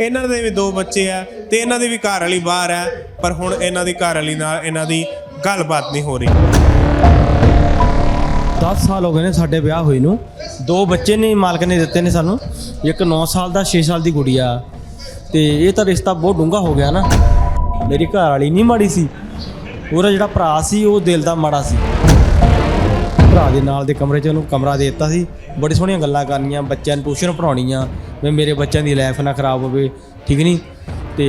ਇਹਨਾਂ ਦੇ ਵੀ ਦੋ ਬੱਚੇ ਆ ਤੇ ਇਹਨਾਂ ਦੀ ਵੀ ਘਰ ਵਾਲੀ ਬਾਹਰ ਹੈ ਪਰ ਹੁਣ ਇਹਨਾਂ ਦੀ ਘਰ ਵਾਲੀ ਨਾਲ ਇਹਨਾਂ ਦੀ ਗੱਲਬਾਤ ਨਹੀਂ ਹੋ ਰਹੀ। 10 ਸਾਲ ਹੋ ਗਏ ਨੇ ਸਾਡੇ ਵਿਆਹ ਹੋਏ ਨੂੰ। ਦੋ ਬੱਚੇ ਨੇ, ਮਾਲਕ ਨੇ ਦਿੱਤੇ ਨੇ ਸਾਨੂੰ। ਇੱਕ 9 ਸਾਲ ਦਾ 6 ਸਾਲ ਦੀ ਗੁੜੀਆ। ਤੇ ਇਹ ਤਾਂ ਰਿਸ਼ਤਾ ਬਹੁਤ ਡੂੰਘਾ ਹੋ ਗਿਆ ਨਾ। ਮੇਰੀ ਘਰ ਵਾਲੀ ਨਹੀਂ ਮਾੜੀ ਸੀ। ਉਹਦਾ ਜਿਹੜਾ ਭਰਾ ਸੀ, ਉਹ ਦਿਲ ਦਾ ਮਾੜਾ ਸੀ। ਭਰਾ ਦੇ ਨਾਲ ਦੇ ਕਮਰੇ 'ਚ ਉਹਨੂੰ ਕਮਰਾ ਦੇ ਦਿੱਤਾ ਸੀ। ਬੜੀ ਸੋਹਣੀਆਂ ਗੱਲਾਂ ਕਰਨੀਆਂ, ਬੱਚਿਆਂ ਨੂੰ ਟਿਊਸ਼ਨ ਪੜਾਉਣੀਆਂ ਵੀ ਮੇਰੇ ਬੱਚਿਆਂ ਦੀ ਲਾਈਫ ਨਾ ਖਰਾਬ ਹੋਵੇ, ਠੀਕ ਨਹੀਂ ਤੇ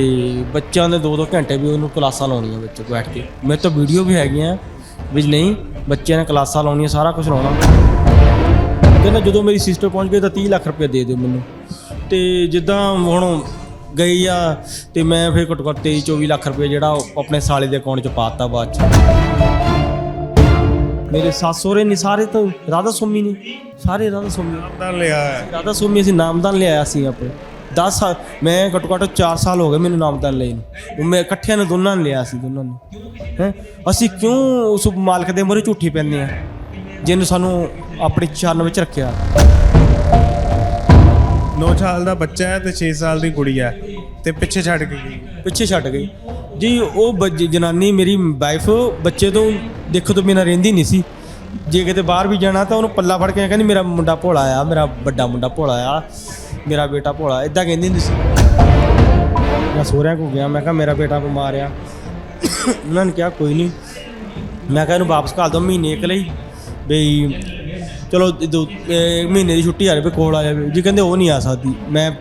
ਬੱਚਿਆਂ ਦੇ 2-2 ਘੰਟੇ ਵੀ ਉਹਨੂੰ ਕਲਾਸਾਂ ਲਾਉਣੀਆਂ ਵਿੱਚ ਬੈਠ ਕੇ। ਮੇਰੇ ਤੋਂ ਵੀਡੀਓ ਵੀ ਹੈਗੀਆਂ ਵੀ ਨਹੀਂ, ਬੱਚਿਆਂ ਨੇ ਕਲਾਸਾਂ ਲਾਉਣੀਆਂ, ਸਾਰਾ ਕੁਝ ਲਾਉਣਾ। ਕਹਿੰਦਾ ਜਦੋਂ ਮੇਰੀ ਸਿਸਟਰ ਪਹੁੰਚ ਗਈ ਤਾਂ 30 ਲੱਖ ਰੁਪਏ ਦੇ ਦਿਓ ਮੈਨੂੰ। ਤੇ ਜਿੱਦਾਂ ਹੁਣ ਗਈ ਆ, ਤੇ ਮੈਂ ਫਿਰ ਘੱਟੋ ਘੱਟ 23 24 ਲੱਖ ਰੁਪਏ ਜਿਹੜਾ ਉਹ ਆਪਣੇ ਸਾਲੇ ਦੇ ਅਕਾਊਂਟ 'ਚ ਪਾਤਾ ਬਾਅਦ 'ਚ। ਮੇਰੇ ਸੱਸ ਸਹੁਰੇ ਨੇ ਸਾਰੇ ਤਾਂ ਰਾਧਾ ਸੁਮੀ ਨੇ ਸਾਰੇ ਰਾਧਾ ਸੁਮੀ। ਤਾਂ ਲਿਆ ਹੈ। ਰਾਧਾ ਸੁਮੀ ਅਸੀਂ ਨਾਮਦਾਨ ਲਿਆਇਆ ਸੀ ਆਪਣੇ 10 ਸਾਲ ਮੈਂ ਘੱਟੋ ਘੱਟ 4 ਸਾਲ ਹੋ ਗਏ ਮੈਨੂੰ ਨਾਮਦਾਨ ਲਈ ਨੂੰ। ਮੈਂ ਇਕੱਠਿਆਂ ਨੇ ਦੋਨਾਂ ਨੇ ਲਿਆ ਸੀ ਦੋਨਾਂ ਨੇ। ਹੈ? ਅਸੀਂ ਕਿਉਂ ਉਸ ਮਾਲਕ ਦੇ ਮੂਹਰੇ ਝੂਠੀ ਪੈਂਦੇ ਆ ਜਿਹਨੂੰ ਸਾਨੂੰ ਆਪਣੀ ਚਰਨ ਵਿੱਚ ਰੱਖਿਆ। 9 ਸਾਲ ਦਾ ਬੱਚਾ ਹੈ ਤੇ 6 ਸਾਲ ਦੀ ਗੁੜੀਆ ਹੈ ਤੇ ਪਿੱਛੇ ਛੱਡ ਕੇ ਗਈ। ਪਿੱਛੇ ਛੱਡ ਗਈ। ਜੀ, ਉਹ ਬ- ਜਨਾਨੀ ਮੇਰੀ ਵਾਈਫ ਬੱਚੇ ਤੋਂ ਦੇਖੋ ਤੋਂ ਬਿਨਾਂ ਰਹਿੰਦੀ ਨਹੀਂ ਸੀ। ਜੇ ਕਿਤੇ ਬਾਹਰ ਵੀ ਜਾਣਾ ਤਾਂ ਉਹਨੂੰ ਪੱਲਾ ਫੜ ਕੇ ਕਹਿੰਦੀ, ਮੇਰਾ ਮੁੰਡਾ ਭੋਲਾ ਆ, ਮੇਰਾ ਵੱਡਾ ਮੁੰਡਾ ਭੋਲਾ ਆ, ਮੇਰਾ ਬੇਟਾ ਭੋਲਾ ਇਦਾਂ ਕਹਿੰਦੀ ਹੁੰਦੀ ਸੀ। ਮੈਂ ਸੋਹਰਿਆਂ ਕੋ ਗਿਆ, ਮੈਂ ਕਿਹਾ ਮੇਰਾ ਬੇਟਾ ਬਿਮਾਰ ਆ। ਉਹਨਾਂ ਨੇ ਕਿਹਾ, ਕੋਈ ਨਹੀਂ। ਮੈਂ ਕਿਹਾ, ਇਹਨੂੰ ਵਾਪਸ ਘੱਲ ਦੋ, ਮਹੀਨੇ ਇੱਕ ਲਈ। ਬਈ, ਚਲੋ ਦੋ, ਇਹ ਮਹੀਨੇ ਦੀ ਛੁੱਟੀ ਆ ਜਾਵੇ, ਕੋਲ ਆ ਜਾਵੇ। ਜੀ ਕਹਿੰਦੇ, ਉਹ ਨਹੀਂ ਆ ਸਕਦੀ। ਮੈਂ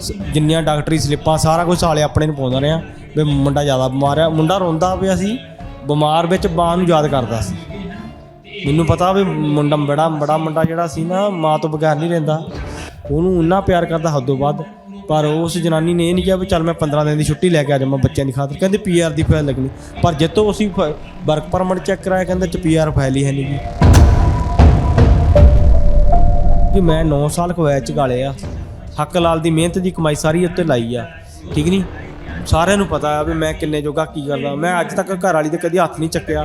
ਸ- ਜਿੰਨੀਆਂ ਡਾਕਟਰੀ ਸਲਿੱਪਾਂ ਸਾਰਾ ਕੁਝ ਸਾਲੇ ਆਪਣੇ ਨੂੰ ਪਾਉਂਦਾ ਰਿਹਾ। ਵੀ ਮੁੰਡਾ ਜ਼ਿਆਦਾ ਬਿਮਾਰ ਆ। ਮੁੰਡਾ ਰੋਂਦਾ ਪਿਆ ਸੀ, ਬਿਮਾਰ ਵਿੱਚ ਮਾਂ ਨੂੰ ਯਾਦ ਕਰਦਾ ਸੀ। ਮੈਨੂੰ ਪਤਾ ਵੀ ਮੁੰਡਾ ਬੜਾ ਬੜਾ ਮੁੰਡਾ ਜਿਹੜਾ ਸੀ ਨਾ, ਮਾਂ ਤੋਂ ਬਗੈਰ ਨਹੀਂ ਰਹਿੰਦਾ। ਉਹਨੂੰ ਇੰਨਾ ਪਿਆਰ ਕਰਦਾ ਹੱਦੋਂ ਵੱਧ, ਪਰ ਉਸ ਜਨਾਨੀ ਨੇ ਇਹ ਨਹੀਂ ਕਿਹਾ ਵੀ ਚੱਲ ਮੈਂ 15 ਦਿਨ ਦੀ ਛੁੱਟੀ ਲੈ ਕੇ ਆ ਜਾਵਾਂ ਬੱਚਿਆਂ ਦੀ ਖਾਤਰ। ਕਹਿੰਦੇ ਪੀਆਰ ਦੀ ਫਾਈਲ ਲੱਗਣੀ। ਪਰ ਜਿੱਤੋਂ ਅਸੀਂ ਵਰਕ ਪਰਮਿਟ ਚੈੱਕ ਕਰਾਇਆ, ਕਹਿੰਦੇ ਚ ਪੀਆਰ ਫਾਈਲ ਹੀ ਹੈ ਨਹੀਂ ਜੀ। ਕਿ ਮੈਂ 9 ਸਾਲ ਕੁਵੈਤ ਚ ਗਾਲੇ ਆ। ਹੱਕ ਲਾਲ ਦੀ ਮਿਹਨਤ ਦੀ ਕਮਾਈ ਸਾਰੀ ਉੱਤੇ ਲਾਈ ਆ। ਠੀਕ ਨਹੀਂ ਸਾਰਿਆਂ ਨੂੰ ਪਤਾ ਆ ਵੀ ਮੈਂ ਕਿੰਨੇ ਜੋਗਾ ਕੀ ਕਰਦਾ ਮੈਂ ਅੱਜ ਤੱਕ ਘਰ ਵਾਲੀ ਤੇ ਕਦੀ ਹੱਥ ਨਹੀਂ ਚੱਕਿਆ,